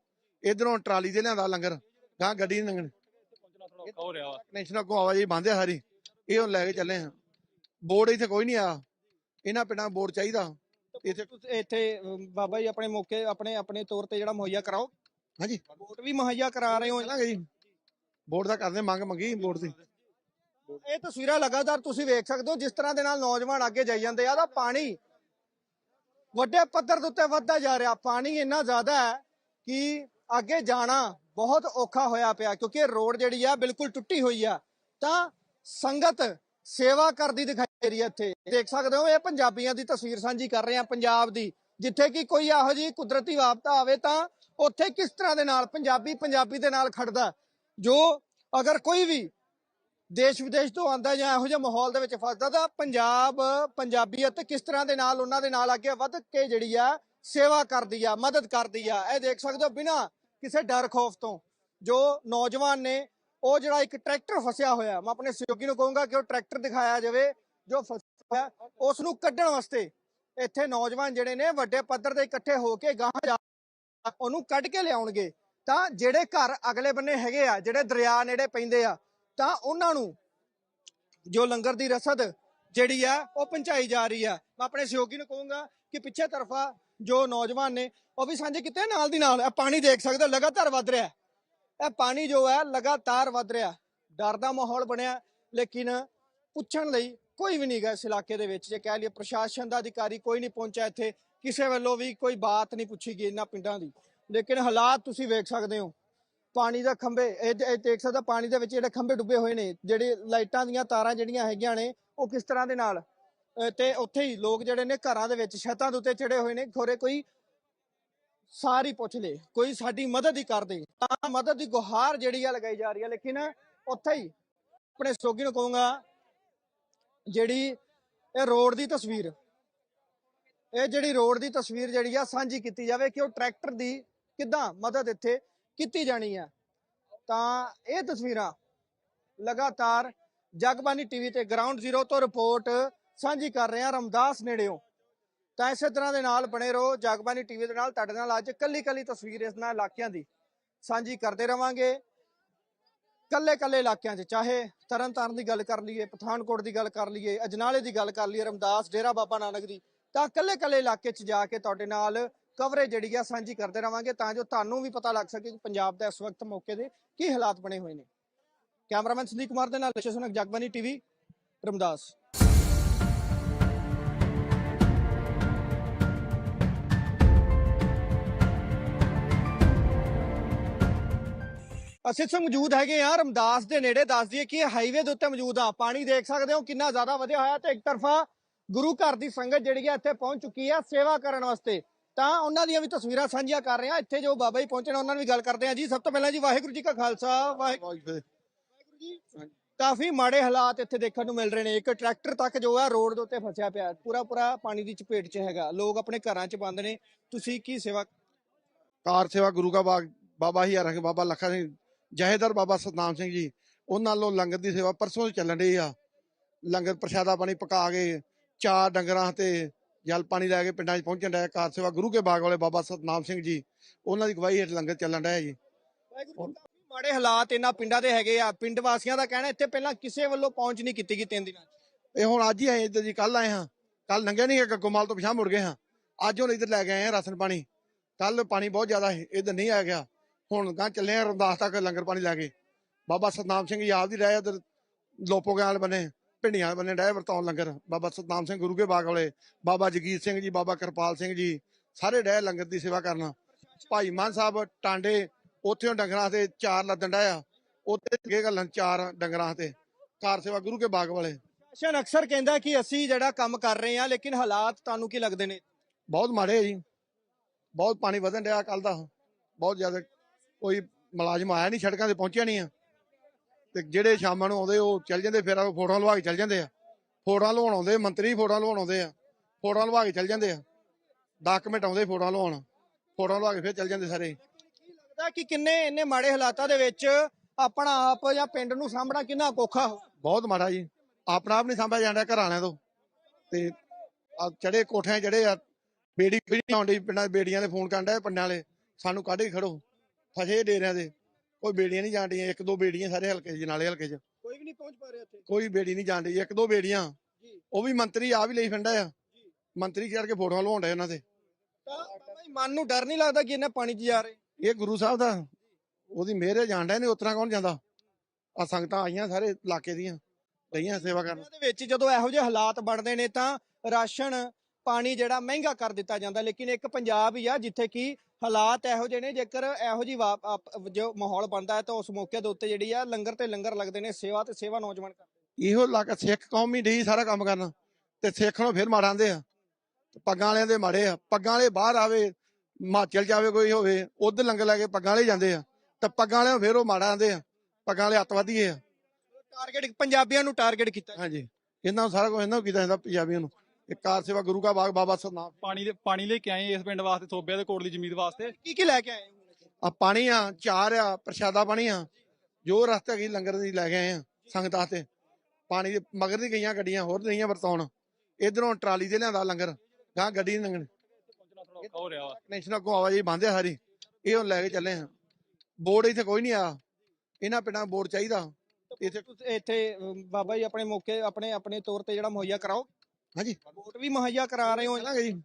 B: ਇਧਰੋਂ ਟਰਾਲੀ ਤੇ ਲਿਆਂਦਾ ਲੰਗਰ ਗਾਂ ਗੱਡੀ ਨੀ ਲੰਘਣ।
C: ਪਹੁੰਚਣਾ ਥੋੜਾ ਔਖਾ ਹੋ ਰਿਹਾ ਵਾ।
B: ਨੈਸ਼ਨਲ ਕੋ ਆਵਾਜਾਈ ਬੰਦ ਆ ਸਾਰੀ। ਇਹ ਹੁਣ ਲੈ ਕੇ ਚੱਲੇ ਆ। ਬੋਰਡ ਇੱਥੇ ਕੋਈ ਨਹੀਂ ਆ। ਇਹਨਾਂ ਪਿੰਡਾਂ ਬੋਰਡ ਚਾਹੀਦਾ। ਇੱਥੇ
A: ਇੱਥੇ ਬਾਬਾ ਜੀ ਆਪਣੇ ਮੌਕੇ ਆਪਣੇ ਆਪਣੇ ਤੌਰ ਤੇ ਜਿਹੜਾ ਮੁਹੱਈਆ ਕਰਾਓ।
B: ਹਾਂਜੀ।
A: ਵੋਟ ਵੀ ਮੁਹੱਈਆ ਕਰਾ ਰਹੇ ਹੋ।
B: ਚੱਲਾਂਗੇ ਜੀ। ਬੋਰਡ ਦਾ ਕਰਦੇ ਮੰਗ ਮੰਗੀ ਬੋਰਡ ਦੀ।
A: ਇਹ ਤਸਵੀਰਾਂ ਲਗਾਤਾਰ ਤੁਸੀਂ ਵੇਖ ਸਕਦੇ ਹੋ ਜਿਸ ਤਰ੍ਹਾਂ ਦੇ ਨਾਲ ਨੌਜਵਾਨ ਅੱਗੇ ਜਾਈ ਜਾਂਦੇ ਆ। ਤਾਂ ਪਾਣੀ ਵੱਡੇ ਪੱਧਰ ਦੇ ਉੱਤੇ ਵੱਧਦਾ ਜਾ ਰਿਹਾ। ਪਾਣੀ ਇੰਨਾ ਜ਼ਿਆਦਾ ਹੈ ਕਿ ਅੱਗੇ ਜਾਣਾ ਬਹੁਤ ਔਖਾ ਹੋਇਆ ਪਿਆ ਕਿਉਂਕਿ ਰੋਡ ਜਿਹੜੀ ਆ ਬਿਲਕੁਲ ਟੁੱਟੀ ਹੋਈ ਆ। ਤਾਂ ਸੰਗਤ ਸੇਵਾ ਕਰਦੀ ਦਿਖਾਈ ਦੇ ਰਹੀ ਹੈ ਇੱਥੇ। ਦੇਖ ਸਕਦੇ ਹੋ ਇਹ ਪੰਜਾਬੀਆਂ ਦੀ ਤਸਵੀਰ ਸਾਂਝੀ ਕਰ ਰਹੇ ਆ ਪੰਜਾਬ ਦੀ। ਜਿੱਥੇ ਕਿ ਕੋਈ ਇਹੋ ਜਿਹੀ ਕੁਦਰਤੀ ਆਫਤ ਆਵੇ ਤਾਂ ਉੱਥੇ ਕਿਸ ਤਰ੍ਹਾਂ ਦੇ ਨਾਲ ਪੰਜਾਬੀ ਪੰਜਾਬੀ ਦੇ ਨਾਲ ਖੜਦਾ ਜੋ ਅਗਰ ਕੋਈ ਵੀ ਦੇਸ਼ ਵਿਦੇਸ਼ ਤੋਂ ਆਂਦਾ ਜਾਂ ਇਹੋ ਜਿਹੇ ਮਾਹੌਲ ਦੇ ਵਿੱਚ ਫਸਦਾ ਤਾਂ ਪੰਜਾਬ, ਪੰਜਾਬੀਅਤ ਕਿਸ ਤਰ੍ਹਾਂ ਦੇ ਨਾਲ ਉਹਨਾਂ ਦੇ ਨਾਲ ਅੱਗੇ ਵੱਧ ਕੇ ਜਿਹੜੀ ਆ ਸੇਵਾ ਕਰਦੀ ਆ, ਮਦਦ ਕਰਦੀ ਆ। ਇਹ ਦੇਖ ਸਕਦੇ ਹੋ ਬਿਨਾ ਕਿਸੇ ਡਰ ਖੌਫ ਤੋਂ ਜੋ ਨੌਜਵਾਨ ਨੇ, ਉਹ ਜਿਹੜਾ ਇੱਕ ਟਰੈਕਟਰ ਫਸਿਆ ਹੋਇਆ, ਮੈਂ ਆਪਣੇ ਸਹਿਯੋਗੀ ਨੂੰ ਕਹੂੰਗਾ ਕਿ ਉਹ ਟਰੈਕਟਰ ਦਿਖਾਇਆ ਜਾਵੇ, ਜੋ ਫਸਿਆ ਹੋਇਆ ਉਸ ਨੂੰ ਕੱਢਣ ਵਾਸਤੇ ਇੱਥੇ ਨੌਜਵਾਨ ਜਿਹੜੇ ਨੇ ਵੱਡੇ ਪੱਧਰ ਤੇ ਇਕੱਠੇ ਹੋ ਕੇ ਗਾਂ ਜਾ ਉਹਨੂੰ ਕੱਢ ਕੇ ਲਿਆਉਣਗੇ। ਤਾਂ ਜਿਹੜੇ ਘਰ ਅਗਲੇ ਬੰਨੇ ਹੈਗੇ ਆ, ਜਿਹੜੇ ਦਰਿਆ ਨੇੜੇ ਪੈਂਦੇ ਆ, ਤਾਂ ਉਹਨਾਂ ਨੂੰ ਜੋ ਲੰਗਰ ਦੀ ਰਸਦ ਜਿਹੜੀ ਆ, ਉਹ ਪਹੁੰਚਾਈ ਜਾ ਰਹੀ ਆ। ਮੈਂ ਆਪਣੇ ਸਹਿਯੋਗੀ ਨੂੰ ਕਹੂੰਗਾ ਕਿ ਪਿੱਛੇ ਤਰਫਾ ਜੋ ਨੌਜਵਾਨ ਨੇ, ਉਹ ਵੀ ਸਾਂਝੇ ਕੀਤੇ ਨਾਲ ਦੀ ਨਾਲ। ਇਹ ਪਾਣੀ ਦੇਖ ਸਕਦੇ ਹੋ, ਲਗਾਤਾਰ ਵੱਧ ਰਿਹਾ। ਇਹ ਪਾਣੀ ਜੋ ਹੈ, ਲਗਾਤਾਰ ਵੱਧ ਰਿਹਾ। ਡਰ ਦਾ ਮਾਹੌਲ ਬਣਿਆ, ਲੇਕਿਨ ਪੁੱਛਣ ਲਈ ਕੋਈ ਵੀ ਨਹੀਂ ਗਾ ਇਸ ਇਲਾਕੇ ਦੇ ਵਿੱਚ। ਜੇ ਕਹਿ ਲਈਏ ਪ੍ਰਸ਼ਾਸਨ ਦਾ ਅਧਿਕਾਰੀ ਕੋਈ ਨਹੀਂ ਪਹੁੰਚਿਆ ਇੱਥੇ ਕਿਸੇ ਵੱਲੋਂ ਵੀ ਕੋਈ ਬਾਤ ਨਹੀਂ ਪੁੱਛੀ ਗਈ ਇਹਨਾਂ ਪਿੰਡਾਂ ਦੀ। ਲੇਕਿਨ ਹਾਲਾਤ ਤੁਸੀਂ ਵੇਖ ਸਕਦੇ ਹੋ। ਪਾਣੀ ਦਾ ਖੰਭੇ, ਇਹ ਇਹ ਦੇਖ ਸਕਦਾ ਪਾਣੀ ਦੇ ਵਿੱਚ ਜਿਹੜੇ ਖੰਭੇ ਡੁੱਬੇ ਹੋਏ ਨੇ, ਜਿਹੜੇ ਲਾਈਟਾਂ ਦੀਆਂ ਤਾਰਾਂ ਜਿਹੜੀਆਂ ਹੈਗੀਆਂ ਨੇ, ਉਹ ਕਿਸ ਤਰ੍ਹਾਂ ਦੇ ਨਾਲ? ਤੇ ਉੱਥੇ ਹੀ ਲੋਕ ਜਿਹੜੇ ਨੇ ਘਰਾਂ ਦੇ ਵਿੱਚ ਛੱਤਾਂ ਦੇ ਉੱਤੇ ਚੜੇ ਹੋਏ ਨੇ, ਖੋਰੇ ਕੋਈ ਸਾਰੀ ਪੁੱਛ ਲੇ, ਕੋਈ ਸਾਡੀ ਮਦਦ ਹੀ ਕਰ ਦੇ। ਤਾਂ ਮਦਦ ਦੀ ਗੁਹਾਰ ਜਿਹੜੀ ਆ ਲਗਾਈ ਜਾ ਰਹੀ ਹੈ ਲੇਕਿਨ ਉੱਥੇ ਹੀ ਆਪਣੇ ਸੋਗੀ ਨੂੰ ਕਹੂੰਗਾ, ਜਿਹੜੀ ਇਹ ਰੋਡ ਦੀ ਤਸਵੀਰ ਇਹ ਜਿਹੜੀ ਰੋਡ ਦੀ ਤਸਵੀਰ ਜਿਹੜੀ ਆ ਸਾਂਝੀ ਕੀਤੀ ਜਾਵੇ ਕਿ ਉਹ ਟਰੈਕਟਰ ਦੀ ਕਿੱਦਾਂ ਮਦਦ ਇੱਥੇ ਕੀਤੀ ਜਾਣੀ ਆ। ਤਾਂ ਇਹ ਤਸਵੀਰਾਂ ਲਗਾਤਾਰ ਜਗਬਾਨੀ ਟੀਵੀ ਤੇ ਗਰਾਊਂਡ ਜ਼ੀਰੋ ਤੋਂ ਰਿਪੋਰਟ ਸਾਂਝੀ ਕਰ ਰਹੇ ਹਾਂ ਰਮਦਾਸ ਨੇੜਿਓਂ। ਤਾਂ ਇਸੇ ਤਰ੍ਹਾਂ ਦੇ ਨਾਲ ਬਣੇ ਰਹੋ, ਜਗਬਾਨੀ ਟੀਵੀ ਦੇ ਨਾਲ ਤੁਹਾਡੇ ਨਾਲ ਅੱਜ ਕੱਲੀ ਕੱਲੀ ਤਸਵੀਰ ਇਸ ਨਾਲ ਇਲਾਕਿਆਂ ਦੀ ਸਾਂਝੀ ਕਰਦੇ ਰਵਾਂਗੇ। ਕੱਲੇ ਕੱਲੇ ਇਲਾਕਿਆਂ 'ਚ, ਚਾਹੇ ਤਰਨਤਾਰਨ ਦੀ ਗੱਲ ਕਰ ਲਈਏ, ਪਠਾਨਕੋਟ ਦੀ ਗੱਲ ਕਰ ਲਈਏ, ਅਜਨਾਲੇ ਦੀ ਗੱਲ ਕਰ ਲਈਏ, ਰਮਦਾਸ, ਡੇਰਾ ਬਾਬਾ ਨਾਨਕ ਦੀ। ਤਾਂ ਕੱਲੇ ਕੱਲੇ ਇਲਾਕੇ 'ਚ ਜਾ ਕੇ ਤੁਹਾਡੇ ਨਾਲ ਕਵਰੇਜ ਜਿਹੜੀ ਆ ਸਾਂਝੀ ਕਰਦੇ ਰਵਾਂਗੇ ਤਾਂ ਜੋ ਤੁਹਾਨੂੰ ਵੀ ਪਤਾ ਲੱਗ ਸਕੇ ਕਿ ਪੰਜਾਬ ਦਾ ਇਸ ਵਕਤ ਮੌਕੇ ਦੇ ਕੀ ਹਾਲਾਤ ਬਣੇ ਹੋਏ ਨੇ। ਕੈਮਰਾਮੈਨ ਸੰਦੀਪ ਕੁਮਾਰ ਦੇ ਨਾਲ ਲਸ਼ੇ ਜਗਬਾਨੀ ਟੀਵੀ, ਰਮਦਾਸ। ਅਸੀਂ ਇੱਥੇ ਮੌਜੂਦ ਹੈਗੇ ਆ ਰਮਦਾਸ ਦੇ ਨੇੜੇ। ਦੱਸ ਦਈਏ ਕਿ ਹਾਈਵੇ ਦੇ ਉੱਤੇ ਮੌਜੂਦ ਆ। ਪਾਣੀ ਦੇਖ ਸਕਦੇ ਹੋ ਕਿੰਨਾ ਜ਼ਿਆਦਾ ਵਧਿਆ ਹੋਇਆ ਤੇ ਇੱਕ ਤਰਫਾ ਗੁਰੂ ਘਰ ਦੀ ਸੰਗਤ ਜਿਹੜੀ ਹੈ ਇੱਥੇ ਪਹੁੰਚ ਚੁੱਕੀ ਆ ਸੇਵਾ ਕਰਨ ਵਾਸਤੇ। ਤਾਂ ਉਹਨਾਂ ਦੀਆਂ ਵੀ ਤਸਵੀਰਾਂ ਸਾਂਝੀਆਂ ਕਰ ਰਹੇ ਆ। ਇੱਥੇ ਜੋ ਬਾਬਾ ਜੀ ਪਹੁੰਚੇ ਨੇ ਉਹਨਾਂ ਨਾਲ ਵੀ ਗੱਲ ਕਰਦੇ ਆ ਜੀ। ਸਭ ਤੋਂ ਪਹਿਲਾਂ ਜੀ ਵਾਹਿਗੁਰੂ ਜੀ ਕਾ ਖਾਲਸਾ ਵਾਹਿਗੁਰੂ ਜੀ ਕਾਫੀ ਮਾੜੇ ਹਾਲਾਤ ਇੱਥੇ ਦੇਖਣ ਨੂੰ ਮਿਲ ਰਹੇ ਨੇ। ਇੱਕ ਟਰੈਕਟਰ ਤੱਕ ਜੋ ਹੈ ਰੋਡ ਦੇ ਉੱਤੇ ਫਸਿਆ ਪਿਆ। ਹੈ। ਪੂਰਾ ਪੂਰਾ ਪਾਣੀ ਦੀ ਚਪੇਟ 'ਚ ਹੈਗਾ। ਲੋਕ ਆਪਣੇ ਘਰਾਂ 'ਚ ਬੰਦ ਨੇ। ਤੁਸੀਂ ਕੀ ਸੇਵਾ
B: ਕਾਰ ਸੇਵਾ ਗੁਰੂ ਕਾ ਬਾਗ ਬਾਬਾ ਹੀ ਰੰਗ ਬਾਬਾ ਲੱਖਾ ਸਿੰਘ ਜਹੇਦਾਰ ਬਾਬਾ ਸਤਨਾਮ ਸਿੰਘ ਜੀ ਉਹਨਾਂ ਵੱਲੋਂ ਲੰਗਰ ਦੀ ਸੇਵਾ ਪਰਸੋਂ ਚੱਲਣ ਰਹੀ ਆ। ਲੰਗਰ ਪ੍ਰਸ਼ਾਦਾ ਪਾਣੀ ਪਕਾ ਕੇ ਚਾਰ ਡੰਗਰਾਂ ਤੇ ਜਲ ਪਾਣੀ ਲੈ ਕੇ ਪਿੰਡਾਂ 'ਚ ਪਹੁੰਚਣ ਡਿਆ ਕਾਰ ਸੇਵਾ ਗੁਰੂ ਕੇ ਬਾਗ ਵਾਲੇ ਬਾਬਾ ਸਤਨਾਮ ਸਿੰਘ ਜੀ। ਉਹਨਾਂ ਦੀ ਅਗਵਾਈ ਹੇਠ ਲੰਗਰ ਚੱਲਣ ਡਿਆ ਜੀ।
A: ਜੀ, ਮਾੜੇ ਹਾਲਾਤ ਇਹਨਾਂ ਪਿੰਡਾਂ ਦੇ ਹੈਗੇ ਆ। ਪਿੰਡ ਵਾਸੀਆਂ ਦਾ ਕਹਿਣਾ ਇੱਥੇ ਪਹਿਲਾਂ ਕਿਸੇ ਵੱਲੋਂ ਪਹੁੰਚ ਨਹੀਂ ਕੀਤੀ ਗਈ ਤਿੰਨ ਦਿਨਾਂ 'ਚ।
B: ਇਹ ਹੁਣ ਅੱਜ ਹੀ ਆਏ ਇੱਧਰ ਜੀ ਕੱਲ ਆਏ ਹਾਂ। ਕੱਲ ਲੰਘਿਆ ਨਹੀਂ ਗੱਗੋਮਾਲ ਤੋਂ ਪਿਛਾਂ ਮੁੜ ਗਏ ਹਾਂ। ਅੱਜ ਹੁਣ ਇੱਧਰ ਲੈ ਕੇ ਆਏ ਹਾਂ ਰਾਸ਼ਨ ਪਾਣੀ। ਕੱਲ ਪਾਣੀ ਬਹੁਤ ਜ਼ਿਆਦਾ ਸੀ ਇੱਧਰ ਨਹੀਂ ਆ ਗਿਆ। ਹੁਣ ਗਾਂ ਚੱਲੇ ਆ ਰਮਦਾਸ ਤੱਕ ਲੰਗਰ ਪਾਣੀ ਲੈ ਕੇ। ਬਾਬਾ ਸਤਨਾਮ ਸਿੰਘ ਯਾਦ ਹੀ ਰਹੇ ਇੱਧਰ ਲੋਪੋ ਵਾਲੇ ਬੰਨੇ। ਭਿੰਡੀਆਂ ਵਾਲੇ ਬੰਨੇ ਡਏ ਵਰਤਾਉਣ ਲੰਗਰ। ਬਾਬਾ ਸਤਨਾਮ ਸਿੰਘ ਗੁਰੂ ਕੇ ਬਾਗ ਵਾਲੇ ਬਾਬਾ ਜਗੀਰ ਸਿੰਘ ਜੀ ਬਾਬਾ ਕਿਰਪਾਲ ਸਿੰਘ ਜੀ ਸਾਰੇ ਡਏ ਲੰਗਰ ਦੀ ਸੇਵਾ ਕਰਨਾ। ਭਾਈ ਮਾਨ ਸਾਹਿਬ ਟਾਂਡੇ ਉੱਥੇ ਡੰਗਰਾਂ ਤੇ ਚਾਰ ਲੱਦਣ ਡਿਆ ਉੱਥੇ ਅੱਗੇ ਗੱਲਾਂ ਚਾਰ ਡੰਗਰਾਂ ਤੇ। ਕਾਰ ਸੇਵਾ ਗੁਰੂ ਕੇ ਬਾਗ ਵਾਲੇ।
A: ਪ੍ਰਸ਼ਾਸਨ ਅਕਸਰ ਕਹਿੰਦਾ ਕਿ ਅਸੀਂ ਜਿਹੜਾ ਕੰਮ ਕਰ ਰਹੇ ਹਾਂ ਲੇਕਿਨ ਹਾਲਾਤ ਤੁਹਾਨੂੰ ਕੀ ਲੱਗਦੇ ਨੇ?
B: ਬਹੁਤ ਮਾੜੇ ਆ ਜੀ। ਬਹੁਤ ਪਾਣੀ ਵਧਣ ਡਿਆ ਕੱਲ ਦਾ। ਬਹੁਤ ਜ਼ਿਆਦਾ ਕੋਈ ਮੁਲਾਜ਼ਮ ਆਇਆ ਨਹੀਂ ਸੜਕਾਂ ਤੇ ਪਹੁੰਚਿਆ ਨਹੀਂ ਆ। ਤੇ ਜਿਹੜੇ ਸ਼ਾਮਾਂ ਨੂੰ ਆਉਂਦੇ ਉਹ ਚੱਲ ਜਾਂਦੇ ਫਿਰ ਉਹ ਫੋਟੋਆਂ ਲਵਾ ਕੇ ਚੱਲ ਜਾਂਦੇ ਆ। ਫੋਟੋਆਂ ਲਵਾਉਣ ਆਉਂਦੇ ਮੰਤਰੀ ਫੋਟੋਆਂ ਲਵਾਉਣ ਆਉਂਦੇ ਆ। ਫੋਟੋਆਂ ਲਵਾ ਕੇ ਚੱਲ ਜਾਂਦੇ ਆ। 10 ਮਿੰਟ ਆਉਂਦੇ ਫੋਟੋਆਂ ਲਵਾਉਣ। ਫੋਟੋਆਂ ਲਵਾ ਕੇ ਫਿਰ ਚੱਲ ਜਾਂਦੇ ਸਾਰੇ।
A: ਲੱਗਦਾ ਕਿ ਕਿੰਨੇ ਇੰਨੇ ਮਾੜੇ ਹਾਲਾਤਾਂ ਦੇ ਵਿੱਚ ਆਪਣਾ ਆਪ ਜਾਂ ਪਿੰਡ ਨੂੰ ਸਾਂਭਣਾ ਕਿੰਨਾ ਔਖਾ ਹੋ
B: ਬਹੁਤ ਮਾੜਾ ਜੀ। ਆਪਣਾ ਆਪ ਨਹੀਂ ਸੰਭਿਆ ਜਾਂਦਾ ਘਰ ਵਾਲਿਆਂ ਤੋਂ ਤੇ ਚੜੇ ਕੋਠਿਆਂ ਚੜੇ ਆ। ਬੇੜੀ ਨਹੀਂ ਆਉਂਦੀ ਪਿੰਡਾਂ ਬੇੜੀਆਂ ਦੇ ਫੋਨ ਕਰਨ ਡਏ ਪਿੰਡਾਂ ਵਾਲੇ। ਸਾਨੂੰ ਕੱਢ ਕੇ ਖੜੋ। ਫਸੇ ਡੇਰਿਆਂ ਦੇ। ਕੋਈ ਬੇੜੀਆਂ ਨਹੀਂ ਜਾਂਦੀਆਂ ਇੱਕ ਦੋ ਬੇੜੀਆਂ ਸਾਰੇ ਹਲਕੇ 'ਚ ਨਾਲੇ ਹਲਕੇ 'ਚ।
A: ਕੋਈ ਵੀ ਨਹੀਂ ਪਹੁੰਚ ਪਾ ਰਿਹਾ ਇੱਥੇ।
B: ਕੋਈ ਬੇੜੀ ਨਹੀਂ ਜਾਂਦੀ ਇੱਕ ਦੋ ਬੇੜੀਆਂ।
A: ਜੀ।
B: ਉਹ ਵੀ ਮੰਤਰੀ ਆ ਵੀ ਲਈ ਫਿੰਡਾ ਆ।
A: ਜੀ।
B: ਮੰਤਰੀ ਚੜ ਕੇ ਫੋਟੋਆਂ ਲਵਾਉਂਦੇ ਉਹਨਾਂ ਤੇ
A: ਤਾਂ ਬਾਬਾ ਜੀ ਮਨ ਨੂੰ ਡਰ ਨਹੀਂ ਲੱਗਦਾ ਕਿ ਇਹਨੇ ਪਾਣੀ 'ਚ ਜਾ ਰਹੇ?
B: ਇਹ ਗੁਰੂ ਸਾਹਿਬ ਦਾ ਉਹਦੀ ਮਿਹਰ ਜਾਣਦਾ ਨੇ ਉਤਰਾ ਕੌਣ ਜਾਂਦਾ? ਆ ਸੰਗਤਾਂ ਆਈਆਂ ਸਾਰੇ ਇਲਾਕੇ ਦੀਆਂ ਰਹੀਆਂ ਸੇਵਾ ਕਰਨ।
A: ਦੇ ਵਿੱਚ ਜਦੋਂ ਇਹੋ ਜਿਹੇ ਹਾਲਾਤ ਬਣਦੇ ਨੇ ਤਾਂ ਰਾਸ਼ਨ ਪਾਣੀ ਜਿਹੜਾ ਮਹਿੰਗਾ ਕਰ ਦਿੱਤਾ ਜਾਂਦਾ ਲੇਕਿਨ ਇੱਕ ਪੰਜਾਬ ਹੀ ਆ ਜਿੱਥੇ ਕਿ ਹਾਲਾਤ ਇਹੋ ਜਿਹੇ ਨੇ ਜੇਕਰ ਇਹੋ ਜੀ ਜੋ ਮਾਹੌਲ ਬਣਦਾ ਹੈ ਤਾਂ ਉਸ ਮੌਕੇ ਦੇ ਉੱਤੇ ਜਿਹੜੀ ਆ ਲੰਗਰ ਤੇ ਲੰਗਰ ਲੱਗਦੇ ਨੇ ਸੇਵਾ ਤੇ ਸੇਵਾ ਨੌਜਵਾਨ ਕਰਦੇ
B: ਇਹੋ ਇਲਾਕਾ ਸਿੱਖ ਕੌਮ ਹੀ ਡਈ ਸਾਰਾ ਕੰਮ ਕਰਨਾ ਤੇ ਸਿੱਖ ਨੂੰ ਫਿਰ ਮਾਰਾਂਦੇ ਆ। ਪੱਗਾਂ ਵਾਲਿਆਂ ਦੇ ਮਾੜੇ ਆ ਪੱਗਾਂ ਵਾਲੇ ਬਾਹਰ ਆਵੇ ਹਿਮਾਚਲ ਜਾਵੇ ਕੋਈ ਹੋਵੇ ਉਧਰ ਲੰਗਰ ਲੈ ਕੇ ਪੱਗਾਂ ਵਾਲੇ ਜਾਂਦੇ ਆ ਤੇ ਪੱਗਾਂ ਵਾਲਿਆਂ ਫਿਰ ਉਹ ਮਾੜਾ ਆਂਦੇ ਆ ਪੱਗਾਂ ਵਾਲੇ ਅੱਤਵਾਦੀ ਆ।
A: ਟਾਰਗੇਟ ਪੰਜਾਬੀਆਂ ਨੂੰ ਟਾਰਗੇਟ ਕੀਤਾ
B: ਹਾਂਜੀ ਇਹਨਾਂ ਨੂੰ ਸਾਰਾ ਕੁਝ ਇਹਨਾਂ ਨੂੰ ਕੀਤਾ ਜਾਂਦਾ ਪੰਜਾਬੀਆਂ ਨੂੰ। ਇਹ ਕਾਰ ਸੇਵਾ ਗੁਰੂ ਕਾ ਬਾਗ ਬਾਬਾ ਸਤਨਾਮ
C: ਪਾਣੀ ਦੇ ਪਾਣੀ ਲੈ ਕੇ ਆਏ ਇਸ ਪਿੰਡ ਵਾਸਤੇ ਥੋਬਿਆਂ ਦੇ ਕੋਟਲੀ ਜ਼ਮੀਨ ਵਾਸਤੇ।
A: ਕੀ ਕੀ ਲੈ ਕੇ ਆਏ?
B: ਆ ਪਾਣੀ ਆ ਚਾਰ ਆ ਪ੍ਰਸ਼ਾਦਾ ਪਾਣੀ ਆ। ਜੋ ਰਸਤੇ ਗਈ ਲੰਗਰ ਦੀ ਲੈ ਕੇ ਆਏ ਆ ਸੰਗਤਾਂ ਤੇ ਪਾਣੀ ਦੇ ਮਗਰ ਦੀ ਗਈਆਂ ਗੱਡੀਆਂ ਹੋਰ ਨਹੀਂ ਵਰਤਾਉਣ ਇਧਰੋਂ ਟਰਾਲੀ ਤੇ ਲਿਆਂਦਾ ਲੰਗਰ ਗਾਂ ਗੱਡੀ ਨੀ ਲੰਗਣ
C: ਪਹੁੰਚਣਾ ਥੋੜਾ ਔਖਾ ਹੋ ਰਿਹਾ ਵਾ
B: ਨੈਸ਼ਨਲ ਕੋ ਆਵਾਜਾਈ ਬੰਦ ਆ ਸਾਰੀ। ਇਹ ਹੁਣ ਲੈ ਕੇ ਚੱਲੇ ਆ। ਬੋਰਡ ਇੱਥੇ ਕੋਈ ਨਹੀਂ ਆ। ਇਹਨਾਂ ਪਿੰਡਾਂ ਬੋਰਡ ਚਾਹੀਦਾ। ਇੱਥੇ
A: ਇੱਥੇ ਬਾਬਾ ਜੀ ਆਪਣੇ ਮੌਕੇ ਆਪਣੇ ਆਪਣੇ ਤੌਰ ਤੇ ਜਿਹੜਾ ਮੁਹੱਈਆ ਕਰਾਓ।
B: ਹਾਂਜੀ।
A: ਵੋਟ ਵੀ ਮੁਹੱਈਆ ਕਰਾ ਰਹੇ ਹੋ।
B: ਚੱਲਾਂਗੇ ਜੀ।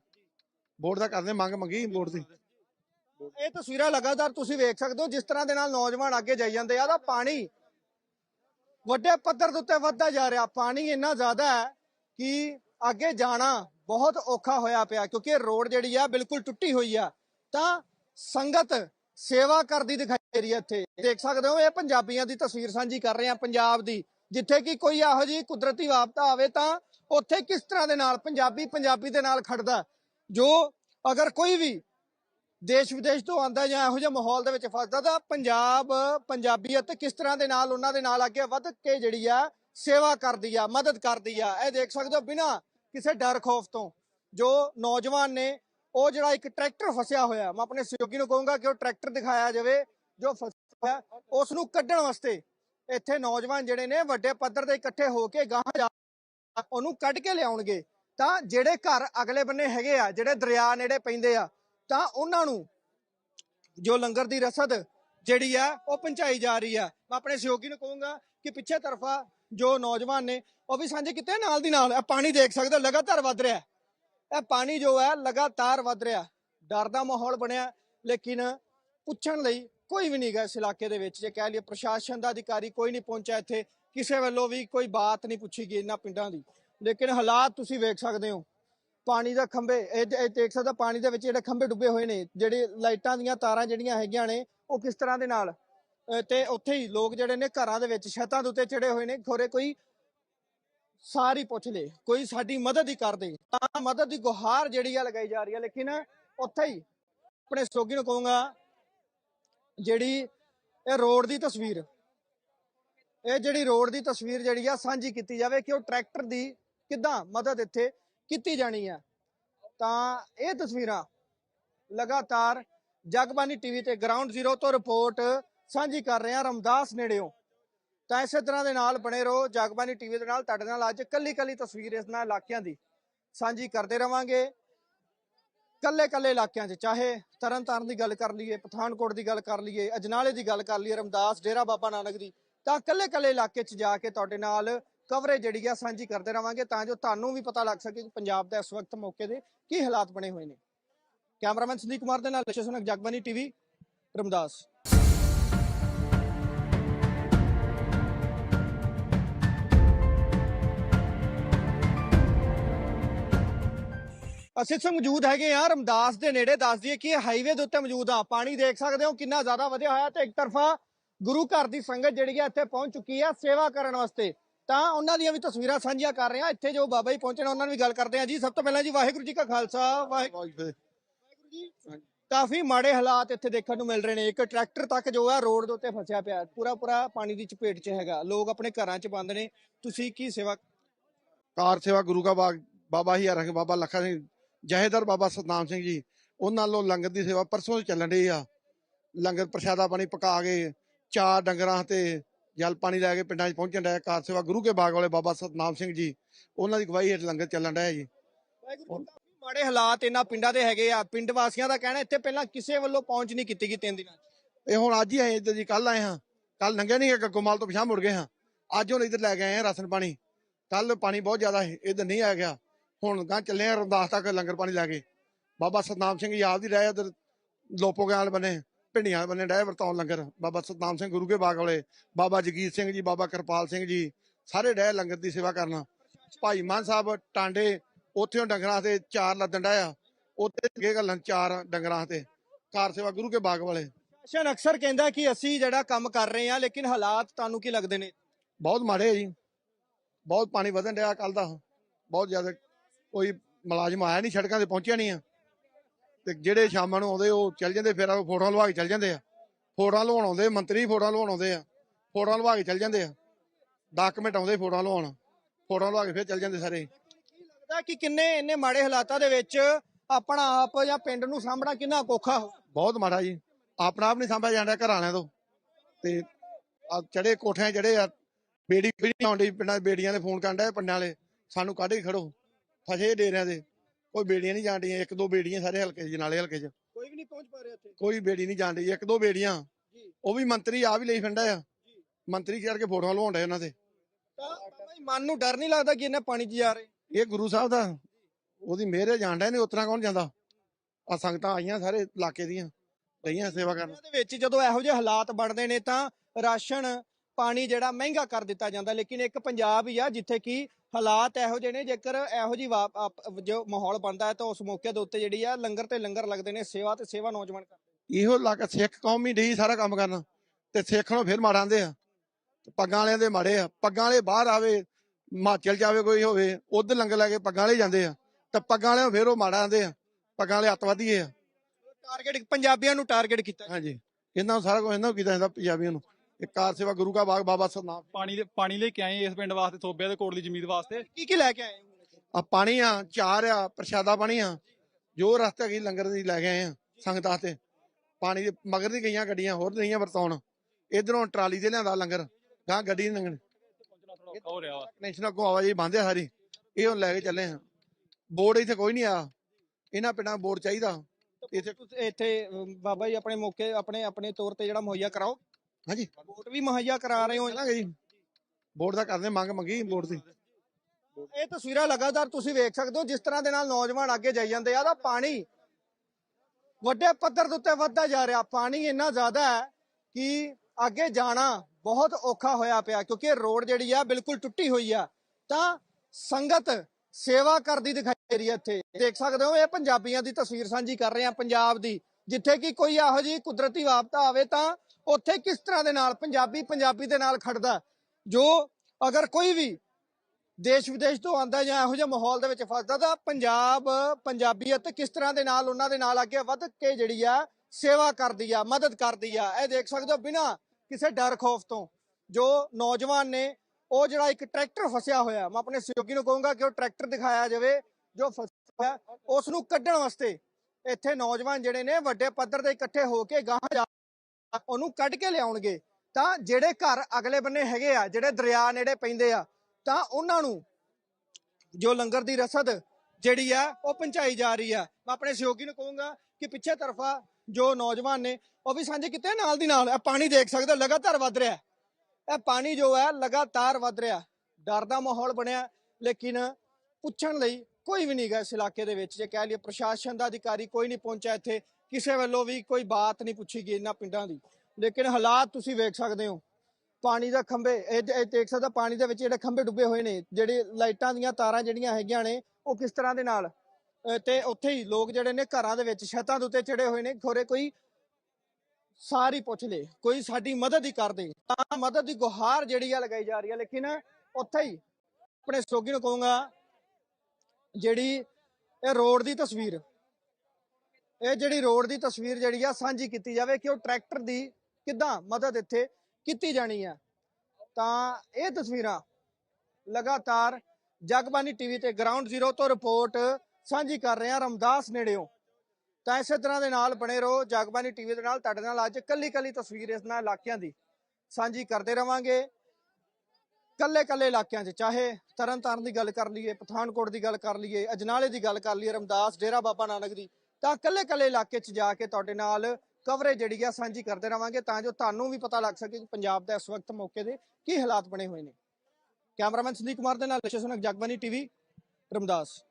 B: ਬੋਰਡ ਦਾ ਕਰਦੇ ਮੰਗ ਮੰਗੀ ਬੋਰਡ ਦੀ।
A: ਇਹ ਤਸਵੀਰਾਂ ਲਗਾਤਾਰ ਤੁਸੀਂ ਵੇਖ ਸਕਦੇ ਹੋ ਜਿਸ ਤਰ੍ਹਾਂ ਦੇ ਨਾਲ ਨੌਜਵਾਨ ਅੱਗੇ ਜਾਈ ਜਾਂਦੇ ਆ। ਦਾ ਪਾਣੀ ਵੱਡੇ ਪੱਧਰ ਦੇ ਉੱਤੇ ਵੱਧਦਾ ਜਾ ਰਿਹਾ। ਪਾਣੀ ਇੰਨਾ ਜ਼ਿਆਦਾ ਹੈ ਕਿ ਅੱਗੇ ਜਾਣਾ ਬਹੁਤ ਔਖਾ ਹੋਇਆ ਪਿਆ ਕਿਉਂਕਿ ਰੋਡ ਜਿਹੜੀ ਆ ਬਿਲਕੁਲ ਟੁੱਟੀ ਹੋਈ ਆ। ਤਾਂ ਸੰਗਤ ਸੇਵਾ ਕਰਦੀ ਦਿਖਾਈ ਦੇ ਰਹੀ ਹੈ ਇੱਥੇ। ਦੇਖ ਸਕਦੇ ਹੋ ਇਹ ਪੰਜਾਬੀਆਂ ਦੀ ਤਸਵੀਰ ਸਾਂਝੀ ਕਰ ਰਹੇ ਆ ਪੰਜਾਬ ਦੀ। ਜਿੱਥੇ ਕਿ ਕੋਈ ਇਹੋ ਜਿਹੀ ਕੁਦਰਤੀ ਆਫਤ ਆਵੇ ਤਾਂ ਉੱਥੇ ਕਿਸ ਤਰ੍ਹਾਂ ਦੇ ਨਾਲ ਪੰਜਾਬੀ ਪੰਜਾਬੀ ਦੇ ਨਾਲ ਖੜਦਾ ਜੋ ਅਗਰ ਕੋਈ ਵੀ ਦੇਸ਼ ਵਿਦੇਸ਼ ਤੋਂ ਆਂਦਾ ਜਾਂ ਇਹੋ ਜਿਹੇ ਮਾਹੌਲ ਦੇ ਵਿੱਚ ਫਸਦਾ, ਤਾਂ ਪੰਜਾਬ, ਪੰਜਾਬੀਅਤ ਕਿਸ ਤਰ੍ਹਾਂ ਦੇ ਨਾਲ, ਉਹਨਾਂ ਦੇ ਨਾਲ ਅੱਗੇ ਵੱਧ ਕੇ ਜਿਹੜੀ ਆ ਸੇਵਾ ਕਰਦੀ ਆ, ਮਦਦ ਕਰਦੀ ਆ। ਇਹ ਦੇਖ ਸਕਦੇ ਹੋ, ਬਿਨਾ ਕਿਸੇ ਡਰ ਖੌਫ ਤੋਂ ਜੋ ਨੌਜਵਾਨ ਨੇ, ਉਹ ਜਿਹੜਾ ਇੱਕ ਟਰੈਕਟਰ ਫਸਿਆ ਹੋਇਆ ਮੈਂ ਆਪਣੇ ਸਹਿਯੋਗੀ ਨੂੰ ਕਹੂੰਗਾ ਕਿ ਉਹ ਟਰੈਕਟਰ ਦਿਖਾਇਆ ਜਾਵੇ, ਜੋ ਫਸਿਆ ਹੋਇਆ ਉਸ ਨੂੰ ਕੱਢਣ ਵਾਸਤੇ ਇੱਥੇ ਨੌਜਵਾਨ ਜਿਹੜੇ ਨੇ ਵੱਡੇ ਪੱਧਰ ਤੇ ਇਕੱਠੇ ਹੋ ਕੇ ਗਾਹਾਂ ਜਾ ਉਹਨੂੰ ਕੱਢ ਕੇ ਲਿਆਉਣਗੇ। ਤਾਂ ਜਿਹੜੇ ਘਰ ਅਗਲੇ ਬੰਨੇ ਹੈਗੇ ਆ, ਜਿਹੜੇ ਦਰਿਆ ਨੇੜੇ ਪੈਂਦੇ ਆ, ਤਾਂ ਉਹਨਾਂ ਨੂੰ ਜੋ ਲੰਗਰ ਦੀ ਰਸਦ ਜਿਹੜੀ ਆ, ਉਹ ਪਹੁੰਚਾਈ ਜਾ ਰਹੀ ਆ। ਮੈਂ ਆਪਣੇ ਸਹਿਯੋਗੀ ਨੂੰ ਕਹੂੰਗਾ ਕਿ ਪਿੱਛੇ ਤਰਫਾ ਜੋ ਨੌਜਵਾਨ ਨੇ, ਉਹ ਵੀ ਸਾਂਝੇ ਕੀਤੇ ਨਾਲ ਦੀ ਨਾਲ। ਇਹ ਪਾਣੀ ਦੇਖ ਸਕਦੇ ਹੋ, ਲਗਾਤਾਰ ਵੱਧ ਰਿਹਾ। ਇਹ ਪਾਣੀ ਜੋ ਹੈ ਲਗਾਤਾਰ ਵੱਧ ਰਿਹਾ। ਡਰ ਦਾ ਮਾਹੌਲ ਬਣਿਆ, ਲੇਕਿਨ ਪੁੱਛਣ ਲਈ ਕੋਈ ਵੀ ਨਹੀਂ ਗਾ ਇਸ ਇਲਾਕੇ ਦੇ ਵਿੱਚ। ਜੇ ਕਹਿ ਲਈਏ ਪ੍ਰਸ਼ਾਸਨ ਦਾ ਅਧਿਕਾਰੀ ਕੋਈ ਨਹੀਂ ਪਹੁੰਚਿਆ ਇੱਥੇ ਕਿਸੇ ਵੱਲੋਂ ਵੀ ਕੋਈ ਬਾਤ ਨਹੀਂ ਪੁੱਛੀ ਗਈ ਇਹਨਾਂ ਪਿੰਡਾਂ ਦੀ। ਲੇਕਿਨ ਹਾਲਾਤ ਤੁਸੀਂ ਵੇਖ ਸਕਦੇ ਹੋ। ਪਾਣੀ ਦਾ ਖੰਭੇ, ਇਹ ਇਹ ਦੇਖ ਸਕਦਾ ਪਾਣੀ ਦੇ ਵਿੱਚ ਜਿਹੜੇ ਖੰਭੇ ਡੁੱਬੇ ਹੋਏ ਨੇ, ਜਿਹੜੇ ਲਾਈਟਾਂ ਦੀਆਂ ਤਾਰਾਂ ਜਿਹੜੀਆਂ ਹੈਗੀਆਂ ਨੇ, ਉਹ ਕਿਸ ਤਰ੍ਹਾਂ ਦੇ ਨਾਲ? ਤੇ ਉੱਥੇ ਹੀ ਲੋਕ ਜਿਹੜੇ ਨੇ ਘਰਾਂ ਦੇ ਵਿੱਚ, ਛੱਤਾਂ ਦੇ ਉੱਤੇ ਚੜੇ ਹੋਏ ਨੇ, ਖੋਰੇ ਕੋਈ ਸਾਰੀ ਪੁੱਛ ਲੇ, ਕੋਈ ਸਾਡੀ ਮਦਦ ਹੀ ਕਰ ਦੇ। ਤਾਂ ਮਦਦ ਦੀ ਗੁਹਾਰ ਜਿਹੜੀ ਆ ਲਗਾਈ ਜਾ ਰਹੀ ਹੈ ਲੇਕਿਨ ਉੱਥੇ ਹੀ ਆਪਣੇ ਸੋਗੀ ਨੂੰ ਕਹੂੰਗਾ, ਜਿਹੜੀ ਇਹ ਰੋਡ ਦੀ ਤਸਵੀਰ ਇਹ ਜਿਹੜੀ ਰੋਡ ਦੀ ਤਸਵੀਰ ਜਿਹੜੀ ਆ, ਸਾਂਝੀ ਕੀਤੀ ਜਾਵੇ ਕਿ ਉਹ ਟਰੈਕਟਰ ਦੀ ਕਿੱਦਾਂ ਮਦਦ ਇੱਥੇ ਕੀਤੀ ਜਾਣੀ ਹੈ ਤਾਂ ਇਹ ਤਸਵੀਰਾਂ ਲਗਾਤਾਰ ਜਗਬਾਨੀ ਟੀਵੀ ਤੇ ਗਰਾਊਂਡ ਜ਼ੀਰੋ ਤੋਂ ਰਿਪੋਰਟ ਸਾਂਝੀ ਕਰ ਰਹੇ ਹਾਂ ਰਮਦਾਸ ਨੇੜਿਓਂ। ਤਾਂ ਇਸੇ ਤਰ੍ਹਾਂ ਦੇ ਨਾਲ ਬਣੇ ਰਹੋ, ਜਗਬਾਨੀ ਟੀਵੀ ਦੇ ਨਾਲ। ਤੁਹਾਡੇ ਨਾਲ ਅੱਜ ਕੱਲੀ ਕੱਲੀ ਤਸਵੀਰ ਇਸ ਨਾਲ ਇਲਾਕਿਆਂ ਦੀ ਸਾਂਝੀ ਕਰਦੇ ਰਵਾਂਗੇ। ਕੱਲੇ ਕੱਲੇ ਇਲਾਕਿਆਂ 'ਚ, ਚਾਹੇ ਤਰਨਤਾਰਨ ਦੀ ਗੱਲ ਕਰ ਲਈਏ, ਪਠਾਨਕੋਟ ਦੀ ਗੱਲ ਕਰ ਲਈਏ, ਅਜਨਾਲੇ ਦੀ ਗੱਲ ਕਰ ਲਈਏ, ਰਮਦਾਸ, ਡੇਰਾ ਬਾਬਾ ਨਾਨਕ ਦੀ। ਤਾਂ ਕੱਲੇ ਕੱਲੇ ਇਲਾਕੇ 'ਚ ਜਾ ਕੇ ਤੁਹਾਡੇ ਨਾਲ ਕਵਰੇਜ ਜਿਹੜੀ ਆ ਸਾਂਝੀ ਕਰਦੇ ਰਵਾਂਗੇ, ਤਾਂ ਜੋ ਤੁਹਾਨੂੰ ਵੀ ਪਤਾ ਲੱਗ ਸਕੇ ਕਿ ਪੰਜਾਬ ਦਾ ਇਸ ਵਕਤ ਮੌਕੇ ਦੇ ਕੀ ਹਾਲਾਤ ਬਣੇ ਹੋਏ ਨੇ। ਕੈਮਰਾਮੈਨ ਸੰਦੀਪ ਕੁਮਾਰ ਦੇ ਨਾਲ ਲਸ਼ਸਨਕ ਜਗਬਾਨੀ ਟੀਵੀ, ਰਮਦਾਸ। ਅਸੀਂ ਇੱਥੇ ਮੌਜੂਦ ਹੈਗੇ ਆ ਰਮਦਾਸ ਦੇ ਨੇੜੇ, ਦੱਸ ਦਈਏ ਕਿ ਹਾਈਵੇ ਦੇ ਉੱਤੇ ਮੌਜੂਦ ਆ। ਪਾਣੀ ਦੇਖ ਸਕਦੇ ਹੋ ਕਿੰਨਾ ਜ਼ਿਆਦਾ ਵਧਿਆ ਹੋਇਆ ਤੇ ਇੱਕ ਤਰਫਾ ਗੁਰੂ ਘਰ ਦੀ ਸੰਗਤ ਜਿਹੜੀ ਆ ਇੱਥੇ ਪਹੁੰਚ ਚੁੱਕੀ ਆ ਸੇਵਾ ਕਰਨ ਵਾਸਤੇ। ਤਾਂ ਉਹਨਾਂ ਦੀਆਂ ਵੀ ਤਸਵੀਰਾਂ ਸਾਂਝੀਆਂ ਕਰ ਰਹੇ ਆ ਇੱਥੇ ਜੋ ਬਾਬਾ ਜੀ ਪਹੁੰਚੇ ਨੇ ਉਹਨਾਂ ਨਾਲ ਵੀ ਗੱਲ ਕਰਦੇ ਆ ਜੀ। ਸਭ ਤੋਂ ਪਹਿਲਾਂ ਜੀ ਵਾਹਿਗੁਰੂ ਜੀ ਕਾ ਖਾਲਸਾ ਵਾਹਿਗੁਰੂ ਜੀ ਕਾਫੀ ਮਾੜੇ ਹਾਲਾਤ ਇੱਥੇ ਦੇਖਣ ਨੂੰ ਮਿਲ ਰਹੇ ਨੇ। ਇੱਕ ਟਰੈਕਟਰ ਤੱਕ ਜੋ ਆ ਰੋਡ ਦੇ ਉੱਤੇ ਫਸਿਆ ਪਿਆ। ਪੂਰਾ ਪੂਰਾ ਪਾਣੀ ਦੀ ਚਪੇਟ 'ਚ ਹੈਗਾ। ਲੋਕ ਆਪਣੇ ਘਰਾਂ 'ਚ ਬੰਦ ਨੇ। ਤੁਸੀਂ ਕੀ ਸੇਵਾ
B: ਕਾਰ ਸੇਵਾ ਗੁਰੂ ਕਾ ਬਾਗ ਬਾਬਾ ਹੀ ਰੰਗ ਬਾਬਾ ਲੱਖਾ ਸਿੰਘ ਜਹੇਦਾਰ ਬਾਬਾ ਸਤਨਾਮ ਸਿੰਘ ਜੀ ਉਹਨਾਂ ਵੱਲੋਂ ਲੰਗਰ ਦੀ ਸੇਵਾ ਪਰਸੋਂ ਚੱਲਣ ਰਹੀ ਆ। ਲੰਗਰ ਪ੍ਰਸ਼ਾਦਾ ਪਾਣੀ ਪਕਾ ਕੇ ਚਾਰ ਡੰਗਰਾਂ ਤੇ ਜਲ ਪਾਣੀ ਲੈ ਕੇ ਪਿੰਡਾਂ 'ਚ ਪਹੁੰਚਣ ਡਿਆ। ਕਾਰ ਸੇਵਾ ਗੁਰੂ ਕੇ ਬਾਗ ਵਾਲੇ ਬਾਬਾ ਸਤਨਾਮ ਸਿੰਘ ਜੀ ਉਹਨਾਂ ਦੀ ਅਗਵਾਈ ਹੇਠ ਲੰਗਰ ਚੱਲਣ ਜੀ।
A: ਵਾਹਿਗੁਰੂ ਜੀ, ਕਾਫੀ ਮਾੜੇ ਹਾਲਾਤ ਇਹਨਾਂ ਪਿੰਡਾਂ ਦੇ ਹੈਗੇ ਆ। ਪਿੰਡ ਵਾਸੀਆਂ ਦਾ ਕਹਿਣਾ ਇੱਥੇ ਪਹਿਲਾਂ ਕਿਸੇ ਵੱਲੋਂ ਪਹੁੰਚ ਨਹੀਂ ਕੀਤੀ ਗਈ ਤਿੰਨ ਦਿਨਾਂ 'ਚ।
B: ਇਹ ਹੁਣ ਅੱਜ ਹੀ ਆਏ ਇੱਧਰ ਜੀ ਕੱਲ ਆਏ ਹਾਂ। ਕੱਲ ਲੰਘਿਆ ਨਹੀਂ ਗੱਗੋ ਮਾਲ ਤੋਂ ਪਿਛਾਂ ਮੁੜ ਗਏ ਹਾਂ। ਅੱਜ ਹੁਣ ਇੱਧਰ ਲੈ ਕੇ ਆਏ ਹਾਂ ਰਾਸ਼ਨ ਪਾਣੀ। ਕੱਲ ਪਾਣੀ ਬਹੁਤ ਜ਼ਿਆਦਾ ਸੀ ਇੱਧਰ ਨਹੀਂ ਆ ਗਿਆ। ਹੁਣ ਗਾਂ ਚੱਲੇ ਆ ਰਮਦਾਸ ਤੱਕ ਲੰਗਰ ਪਾਣੀ ਲੈ ਕੇ। ਬਾਬਾ ਸਤਨਾਮ ਸਿੰਘ ਯਾਦ ਹੀ ਰਹੇ ਇੱਧਰ ਲੋਪੋਗੇ ਵਾਲੇ ਬੰਨੇ। ਭਿੰਡੀਆਂ ਵਾਲੇ ਬੰਨੇ ਡਾਇ ਵਰਤਾਉਣ ਲੰਗਰ। ਬਾਬਾ ਸਤਨਾਮ ਸਿੰਘ ਗੁਰੂ ਕੇ ਬਾਗ ਵਾਲੇ ਬਾਬਾ ਜਗੀਰ ਸਿੰਘ ਜੀ ਬਾਬਾ ਕਿਰਪਾਲ ਸਿੰਘ ਜੀ ਸਾਰੇ ਡਾਇ ਲੰਗਰ ਦੀ ਸੇਵਾ ਕਰਨਾ। ਭਾਈ ਮਾਨ ਸਾਹਿਬ ਟਾਂਡੇ ਉੱਥੇ ਡੰਗਰਾਂ ਤੇ ਚਾਰ ਲੱਦਣ ਡਾਇਆ ਉੱਥੇ ਅੱਗੇ ਗੱਲਾਂ ਚਾਰ ਡੰਗਰਾਂ ਤੇ। ਕਾਰ ਸੇਵਾ ਗੁਰੂ ਕੇ ਬਾਗ ਵਾਲੇ।
A: ਪ੍ਰਸ਼ਾਸਨ ਅਕਸਰ ਕਹਿੰਦਾ ਕਿ ਅਸੀਂ ਜਿਹੜਾ ਕੰਮ ਕਰ ਰਹੇ ਹਾਂ ਲੇਕਿਨ ਹਾਲਾਤ ਤੁਹਾਨੂੰ ਕੀ ਲੱਗਦੇ ਨੇ?
B: ਬਹੁਤ ਮਾੜੇ ਆ ਜੀ। ਬਹੁਤ ਪਾਣੀ ਵਧਣ ਡਿਆ ਕੱਲ ਦਾ। ਬਹੁਤ ਜ਼ਿਆਦਾ ਕੋਈ ਮੁਲਾਜ਼ਮ ਆਇਆ ਨਹੀਂ ਸੜਕਾਂ ਤੇ ਪਹੁੰਚਿਆ ਨਹੀਂ ਆ। ਤੇ ਜਿਹੜੇ ਸ਼ਾਮਾਂ ਨੂੰ ਆਉਂਦੇ ਉਹ ਚੱਲ ਜਾਂਦੇ ਫਿਰ ਫੋਟੋਆਂ ਲਵਾ ਕੇ ਚੱਲ ਜਾਂਦੇ ਆ। ਫੋਟੋਆਂ ਲਵਾਉਣ ਆਉਂਦੇ ਮੰਤਰੀ ਫੋਟੋਆਂ ਲਵਾਉਣ ਆਉਂਦੇ ਆ। ਫੋਟੋਆਂ ਲਵਾ ਕੇ ਚੱਲ ਜਾਂਦੇ ਆ। 10 ਮਿੰਟ ਆਉਂਦੇ ਫੋਟੋਆਂ ਲਵਾਉਣ। ਫੋਟੋਆਂ ਲਵਾ ਕੇ ਫਿਰ ਚੱਲ ਜਾਂਦੇ ਸਾਰੇ।
A: ਲੱਗਦਾ ਕਿ ਕਿੰਨੇ ਇੰਨੇ ਮਾੜੇ ਹਾਲਾਤਾਂ ਦੇ ਵਿੱਚ ਆਪਣਾ ਆਪ ਜਾਂ ਪਿੰਡ ਨੂੰ ਸਾਂਭਣਾ ਕਿੰਨਾ ਹੋ
B: ਬਹੁਤ ਮਾੜਾ ਜੀ। ਆਪਣਾ ਆਪ ਨਹੀਂ ਸੰਭਿਆ ਜਾਂਦਾ ਘਰ ਵਾਲਿਆਂ ਤੋਂ ਤੇ ਚੜੇ ਕੋਠਿਆਂ ਚੜੇ ਆ। ਬੇੜੀ ਵੀ ਨਹੀਂ ਆਉਂਦੀ ਪਿੰਡਾਂ ਬੇੜੀਆਂ ਦੇ ਫੋਨ ਕਰਨ ਡਿਆ ਪਿੰਡਾਂ ਵਾਲੇ। ਸਾਨੂੰ ਕੱਢ ਕੇ ਖੜੋ। ਫਸੇ ਡੇਰਿਆਂ ਦੇ। ਕੋਈ ਬੇੜੀਆਂ ਨਹੀਂ ਜਾਂਦੀਆਂ ਇੱਕ ਦੋ ਬੇੜੀਆਂ ਸਾਰੇ ਹਲਕੇ ਜਨਾਲੇ ਹਲਕੇ 'ਚ।
A: ਕੋਈ ਵੀ ਨਹੀਂ ਪਹੁੰਚ ਪਾ ਰਿਹਾ ਇੱਥੇ।
B: ਕੋਈ ਬੇੜੀ ਨਹੀਂ ਜਾਂਦੀ ਇੱਕ ਦੋ ਬੇੜੀਆਂ।
A: ਜੀ।
B: ਉਹ ਵੀ ਮੰਤਰੀ ਆ ਵੀ ਲਈ ਫਿਰਦਾ ਆ।
A: ਜੀ।
B: ਮੰਤਰੀ ਕਰਕੇ ਫੋਟੋਆਂ ਲਵਾਉਣ ਡਏ ਉਹਨਾਂ ਦੇ
A: ਤਾਂ ਮਨ ਨੂੰ ਡਰ ਨਹੀਂ ਲੱਗਦਾ ਕਿ ਇਹਨੇ ਪਾਣੀ 'ਚ ਜਾ ਰਹੇ?
B: ਇਹ ਗੁਰੂ ਸਾਹਿਬ ਦਾ ਉਹਦੀ ਮਿਹਰ ਜਾਣਦਾ ਨੇ ਉਤਰਾ ਕੌਣ ਜਾਂਦਾ? ਆ ਸੰਗਤਾਂ ਆਈਆਂ ਸਾਰੇ ਇਲਾਕੇ ਦੀਆਂ ਰਹੀਆਂ ਸੇਵਾ ਕਰਨ।
A: ਇਹਨਾਂ ਦੇ ਵਿੱਚ ਜਦੋਂ ਇਹੋ ਜਿਹੇ ਹਾਲਾਤ ਬਣਦੇ ਨੇ ਤਾਂ ਰਾਸ਼ਨ ਪਾਣੀ ਜਿਹੜਾ ਮਹਿੰਗਾ ਕਰ ਦਿੱਤਾ ਜਾਂਦਾ ਲੇਕਿਨ ਇੱਕ ਪੰਜਾਬ ਹੀ ਆ ਜਿੱਥੇ ਕੀ ਹਾਲਾਤ ਇਹੋ ਜਿਹੇ ਨੇ ਜੇਕਰ ਇਹੋ ਜੀ ਜੋ ਮਾਹੌਲ ਬਣਦਾ ਹੈ ਤਾਂ ਉਸ ਮੌਕੇ ਦੇ ਉੱਤੇ ਜਿਹੜੀ ਆ ਲੰਗਰ ਤੇ ਲੰਗਰ ਲੱਗਦੇ ਨੇ ਸੇਵਾ ਤੇ ਸੇਵਾ ਨੌਜਵਾਨ ਕਰਦੇ
B: ਇਹੋ ਇਲਾਕਾ ਸਿੱਖ ਕੌਮ ਹੀ ਨਹੀਂ ਸਾਰਾ ਕੰਮ ਕਰਨਾ ਤੇ ਸਿੱਖ ਨੂੰ ਫਿਰ ਮਾੜਾ ਆਂਦੇ ਆ। ਪੱਗਾਂ ਵਾਲਿਆਂ ਦੇ ਮਾੜੇ ਆ ਪੱਗਾਂ ਵਾਲੇ ਬਾਹਰ ਆਵੇ ਹਿਮਾਚਲ ਜਾਵੇ ਕੋਈ ਹੋਵੇ ਉਧਰ ਲੰਗਰ ਲੈ ਕੇ ਪੱਗਾਂ ਵਾਲੇ ਜਾਂਦੇ ਆ ਤੇ ਪੱਗਾਂ ਵਾਲਿਆਂ ਫਿਰ ਉਹ ਮਾੜਾ ਆਂਦੇ ਆ ਪੱਗਾਂ ਵਾਲੇ ਅੱਤਵਾਦੀ ਆ।
A: ਟਾਰਗੇਟ ਪੰਜਾਬੀਆਂ ਨੂੰ ਟਾਰਗੇਟ ਕੀਤਾ
B: ਹਾਂਜੀ ਇਹਨਾਂ ਨੂੰ ਸਾਰਾ ਕੁਝ ਇਹਨਾਂ ਨੂੰ ਕੀਤਾ ਜਾਂਦਾ ਪੰਜਾਬੀਆਂ ਨੂੰ। ਇਹ ਕਾਰ ਸੇਵਾ ਗੁਰੂ ਕਾ ਬਾਗ ਬਾਬਾ ਸਰਨਾਮ
C: ਪਾਣੀ ਦੇ ਪਾਣੀ ਲੈ ਕੇ ਆਏ ਇਸ ਪਿੰਡ ਵਾਸਤੇ ਥੋਬਿਆਂ ਦੇ ਕੋਟਲੀ ਜ਼ਮੀਨ ਵਾਸਤੇ।
A: ਕੀ ਕੀ ਲੈ ਕੇ ਆਏ ਹੋ?
B: ਆ ਪਾਣੀ ਆ ਚਾਰ ਆ ਪ੍ਰਸ਼ਾਦਾ ਪਾਣੀ ਆ। ਜੋ ਰਸਤੇ ਹੈਗੀ ਲੰਗਰ ਦੀ ਲੈ ਕੇ ਆਏ ਆ ਸੰਗਤਾਂ ਤੇ ਪਾਣੀ ਦੇ ਮਗਰ ਦੀ ਗਈਆਂ ਗੱਡੀਆਂ ਹੋਰ ਨਹੀਂ ਵਰਤਾਉਣ ਇਧਰੋਂ ਟਰਾਲੀ ਤੇ ਲਿਆਂਦਾ ਲੰਗਰ ਗਾਂ ਗੱਡੀ
C: ਔਖਾ ਹੋ ਰਿਹਾ ਵਾ
B: ਨੈਸ਼ਨਲ ਕੋ ਆਵਾਜਾਈ ਬੰਦ ਆ ਸਾਰੀ। ਇਹ ਹੁਣ ਲੈ ਕੇ ਚੱਲੇ ਆ। ਬੋਰਡ ਇੱਥੇ ਕੋਈ ਨਹੀਂ ਆ। ਇਹਨਾਂ ਪਿੰਡਾਂ ਬੋਰਡ ਚਾਹੀਦਾ। ਇੱਥੇ
A: ਤੁਸੀਂ ਇੱਥੇ ਅਮ, ਬਾਬਾ ਜੀ ਆਪਣੇ ਮੌਕੇ ਆਪਣੇ ਆਪਣੇ ਤੌਰ ਤੇ ਜਿਹੜਾ ਮੁਹੱਈਆ ਕਰਾਓ।
B: ਹਾਂਜੀ।
A: ਵੋਟ ਵੀ ਮੁਹੱਈਆ ਕਰਾ ਰਹੇ ਹੋ।
B: ਜੀ। ਬੋਰਡ ਦਾ ਕਰਦੇ ਮੰਗ ਮੰਗੀ ਬੋਰਡ ਦੀ।
A: ਇਹ ਤਸਵੀਰਾਂ ਲਗਾਤਾਰ ਤੁਸੀਂ ਵੇਖ ਸਕਦੇ ਹੋ ਜਿਸ ਤਰ੍ਹਾਂ ਦੇ ਨਾਲ ਨੌਜਵਾਨ ਅੱਗੇ ਜਾਈ ਜਾਂਦੇ ਆ। ਦਾ ਪਾਣੀ ਵੱਡੇ ਪੱਧਰ ਦੇ ਉੱਤੇ ਵੱਧਦਾ ਜਾ ਰਿਹਾ। ਪਾਣੀ ਇੰਨਾ ਜ਼ਿਆਦਾ ਹੈ ਕਿ ਅੱਗੇ ਜਾਣਾ ਬਹੁਤ ਔਖਾ ਹੋਇਆ ਪਿਆ ਕਿਉਂਕਿ ਰੋਡ ਜਿਹੜੀ ਆ ਬਿਲਕੁਲ ਟੁੱਟੀ ਹੋਈ ਆ। ਤਾਂ ਸੰਗਤ ਸੇਵਾ ਕਰਦੀ ਦਿਖਾਈ ਦੇ ਰਹੀ ਹੈ ਇੱਥੇ। ਦੇਖ ਸਕਦੇ ਹੋ ਇਹ ਪੰਜਾਬੀਆਂ ਦੀ ਤਸਵੀਰ ਸਾਂਝੀ ਕਰ ਰਹੇ ਆ ਪੰਜਾਬ ਦੀ। ਜਿੱਥੇ ਕਿ ਕੋਈ ਇਹੋ ਜਿਹੀ ਕੁਦਰਤੀ ਵਾਪਤਾ ਆਵੇ ਤਾਂ ਉੱਥੇ ਕਿਸ ਤਰ੍ਹਾਂ ਦੇ ਨਾਲ ਪੰਜਾਬੀ ਪੰਜਾਬੀ ਦੇ ਨਾਲ ਖੜਦਾ ਜੋ ਅਗਰ ਕੋਈ ਵੀ ਦੇਸ਼ ਵਿਦੇਸ਼ ਤੋਂ ਆਂਦਾ ਜਾਂ ਇਹੋ ਜਿਹੇ ਮਾਹੌਲ ਦੇ ਵਿੱਚ ਫਸਦਾ, ਤਾਂ ਪੰਜਾਬ ਪੰਜਾਬੀਅਤ ਕਿਸ ਤਰ੍ਹਾਂ ਦੇ ਨਾਲ, ਉਹਨਾਂ ਦੇ ਨਾਲ ਅੱਗੇ ਵੱਧ ਕੇ ਜਿਹੜੀ ਆ ਸੇਵਾ ਕਰਦੀ ਆ, ਮਦਦ ਕਰਦੀ ਆ। ਇਹ ਦੇਖ ਸਕਦੇ ਹੋ, ਬਿਨਾ ਕਿਸੇ ਡਰ ਖੋਫ ਤੋਂ ਜੋ ਨੌਜਵਾਨ ਨੇ, ਉਹ ਜਿਹੜਾ ਇੱਕ ਟਰੈਕਟਰ ਫਸਿਆ ਹੋਇਆ, ਮੈਂ ਆਪਣੇ ਸਹਿਯੋਗੀ ਨੂੰ ਕਹੂੰਗਾ ਕਿ ਉਹ ਟਰੈਕਟਰ ਦਿਖਾਇਆ ਜਾਵੇ, ਜੋ ਫਸਿਆ ਉਸ ਨੂੰ ਕੱਢਣ ਵਾਸਤੇ ਇੱਥੇ ਨੌਜਵਾਨ ਜਿਹੜੇ ਨੇ ਵੱਡੇ ਪੱਧਰ ਤੇ ਇਕੱਠੇ ਹੋ ਕੇ ਗਾਂ ਜਾ ਉਹਨੂੰ ਕੱਢ ਕੇ ਲਿਆਉਣਗੇ, ਤਾਂ ਜਿਹੜੇ ਘਰ ਅਗਲੇ ਬੰਨੇ ਹੈਗੇ ਆ, ਜਿਹੜੇ ਦਰਿਆ ਨੇੜੇ ਪੈਂਦੇ ਆ, ਤਾਂ ਉਹਨਾਂ ਨੂੰ ਜੋ ਲੰਗਰ ਦੀ ਰਸਦ ਜਿਹੜੀ ਆ, ਉਹ ਪਹੁੰਚਾਈ ਜਾ ਰਹੀ ਆ। ਮੈਂ ਆਪਣੇ ਸਹਿਯੋਗੀ ਨੂੰ ਕਹੂੰਗਾ ਕਿ ਪਿੱਛੇ ਤਰਫਾ ਜੋ ਨੌਜਵਾਨ ਨੇ, ਉਹ ਵੀ ਸਾਂਝੇ ਕੀਤੇ, ਨਾਲ ਦੀ ਨਾਲ, ਇਹ ਪਾਣੀ ਦੇਖ ਸਕਦੇ ਹੋ, ਲਗਾਤਾਰ ਵੱਧ ਰਿਹਾ। ਇਹ ਪਾਣੀ ਜੋ ਹੈ ਲਗਾਤਾਰ ਵੱਧ ਰਿਹਾ। ਡਰ ਦਾ ਮਾਹੌਲ ਬਣਿਆ, ਲੇਕਿਨ ਪੁੱਛਣ ਲਈ ਕੋਈ ਵੀ ਨਹੀਂ ਗਾ ਇਸ ਇਲਾਕੇ ਦੇ ਵਿੱਚ। ਜੇ ਕਹਿ ਲਈਏ ਪ੍ਰਸ਼ਾਸਨ ਦਾ ਅਧਿਕਾਰੀ ਕੋਈ ਨਹੀਂ ਪਹੁੰਚਿਆ ਇੱਥੇ ਕਿਸੇ ਵੱਲੋਂ ਵੀ ਕੋਈ ਬਾਤ ਨਹੀਂ ਪੁੱਛੀ ਗਈ ਇਹਨਾਂ ਪਿੰਡਾਂ ਦੀ। ਲੇਕਿਨ ਹਾਲਾਤ ਤੁਸੀਂ ਵੇਖ ਸਕਦੇ ਹੋ। ਪਾਣੀ ਦਾ ਖੰਭੇ, ਇਹ ਇਹ ਦੇਖ ਸਕਦਾ ਪਾਣੀ ਦੇ ਵਿੱਚ ਜਿਹੜੇ ਖੰਭੇ ਡੁੱਬੇ ਹੋਏ ਨੇ, ਜਿਹੜੇ ਲਾਈਟਾਂ ਦੀਆਂ ਤਾਰਾਂ ਜਿਹੜੀਆਂ ਹੈਗੀਆਂ ਨੇ, ਉਹ ਕਿਸ ਤਰ੍ਹਾਂ ਦੇ ਨਾਲ? ਤੇ ਉੱਥੇ ਹੀ ਲੋਕ ਜਿਹੜੇ ਨੇ ਘਰਾਂ ਦੇ ਵਿੱਚ ਛੱਤਾਂ ਦੇ ਉੱਤੇ ਚੜੇ ਹੋਏ ਨੇ, ਖੋਰੇ ਕੋਈ ਸਾਰੀ ਪੁੱਛ ਲੇ, ਕੋਈ ਸਾਡੀ ਮਦਦ ਹੀ ਕਰ ਦੇ। ਤਾਂ ਮਦਦ ਦੀ ਗੁਹਾਰ ਜਿਹੜੀ ਆ ਲਗਾਈ ਜਾ ਰਹੀ ਹੈ ਲੇਕਿਨ ਉੱਥੇ ਹੀ ਆਪਣੇ ਸੋਗੀ ਨੂੰ ਕਹੂੰਗਾ, ਜਿਹੜੀ ਇਹ ਰੋਡ ਦੀ ਤਸਵੀਰ ਇਹ ਜਿਹੜੀ ਰੋਡ ਦੀ ਤਸਵੀਰ ਜਿਹੜੀ ਆ ਸਾਂਝੀ ਕੀਤੀ ਜਾਵੇ ਕਿ ਉਹ ਟਰੈਕਟਰ ਦੀ ਕਿੱਦਾਂ ਮਦਦ ਇੱਥੇ ਕੀਤੀ ਜਾਣੀ ਆ। ਤਾਂ ਇਹ ਤਸਵੀਰਾਂ ਲਗਾਤਾਰ ਜਗਬਾਨੀ ਟੀਵੀ ਤੇ ਗਰਾਊਂਡ ਜ਼ੀਰੋ ਤੋਂ ਰਿਪੋਰਟ ਸਾਂਝੀ ਕਰ ਰਹੇ ਹਾਂ ਰਮਦਾਸ ਨੇੜਿਓਂ। ਤਾਂ ਇਸੇ ਤਰ੍ਹਾਂ ਦੇ ਨਾਲ ਬਣੇ ਰਹੋ, ਜਗਬਾਨੀ ਟੀਵੀ ਦੇ ਨਾਲ ਤੁਹਾਡੇ ਨਾਲ ਅੱਜ ਕੱਲੀ ਕੱਲੀ ਤਸਵੀਰ ਇਸ ਨਾਲ ਇਲਾਕਿਆਂ ਦੀ ਸਾਂਝੀ ਕਰਦੇ ਰਵਾਂਗੇ। ਕੱਲੇ ਕੱਲੇ ਇਲਾਕਿਆਂ 'ਚ, ਚਾਹੇ ਤਰਨਤਾਰਨ ਦੀ ਗੱਲ ਕਰ ਲਈਏ, ਪਠਾਨਕੋਟ ਦੀ ਗੱਲ ਕਰ ਲਈਏ, ਅਜਨਾਲੇ ਦੀ ਗੱਲ ਕਰ ਲਈਏ, ਰਮਦਾਸ, ਡੇਰਾ ਬਾਬਾ ਨਾਨਕ ਦੀ ਤਾਂ ਕੱਲੇ ਕੱਲੇ ਇਲਾਕੇ 'ਚ ਜਾ ਕੇ ਤੁਹਾਡੇ ਨਾਲ ਕਵਰੇਜ ਜਿਹੜੀ ਆ ਸਾਂਝੀ ਕਰਦੇ ਰਵਾਂਗੇ ਤਾਂ ਜੋ ਤੁਹਾਨੂੰ ਵੀ ਪਤਾ ਲੱਗ ਸਕੇ ਕਿ ਪੰਜਾਬ ਦਾ ਇਸ ਵਕਤ ਮੌਕੇ ਦੇ ਕੀ ਹਾਲਾਤ ਬਣੇ ਹੋਏ ਨੇ। ਕੈਮਰਾਮੈਨ ਸੰਦੀਪ ਕੁਮਾਰ ਦੇ ਨਾਲ ਲక్ష్ਮਣ ਜਗਬਾਨੀ ਟੀਵੀ, ਰਮਦਾਸ।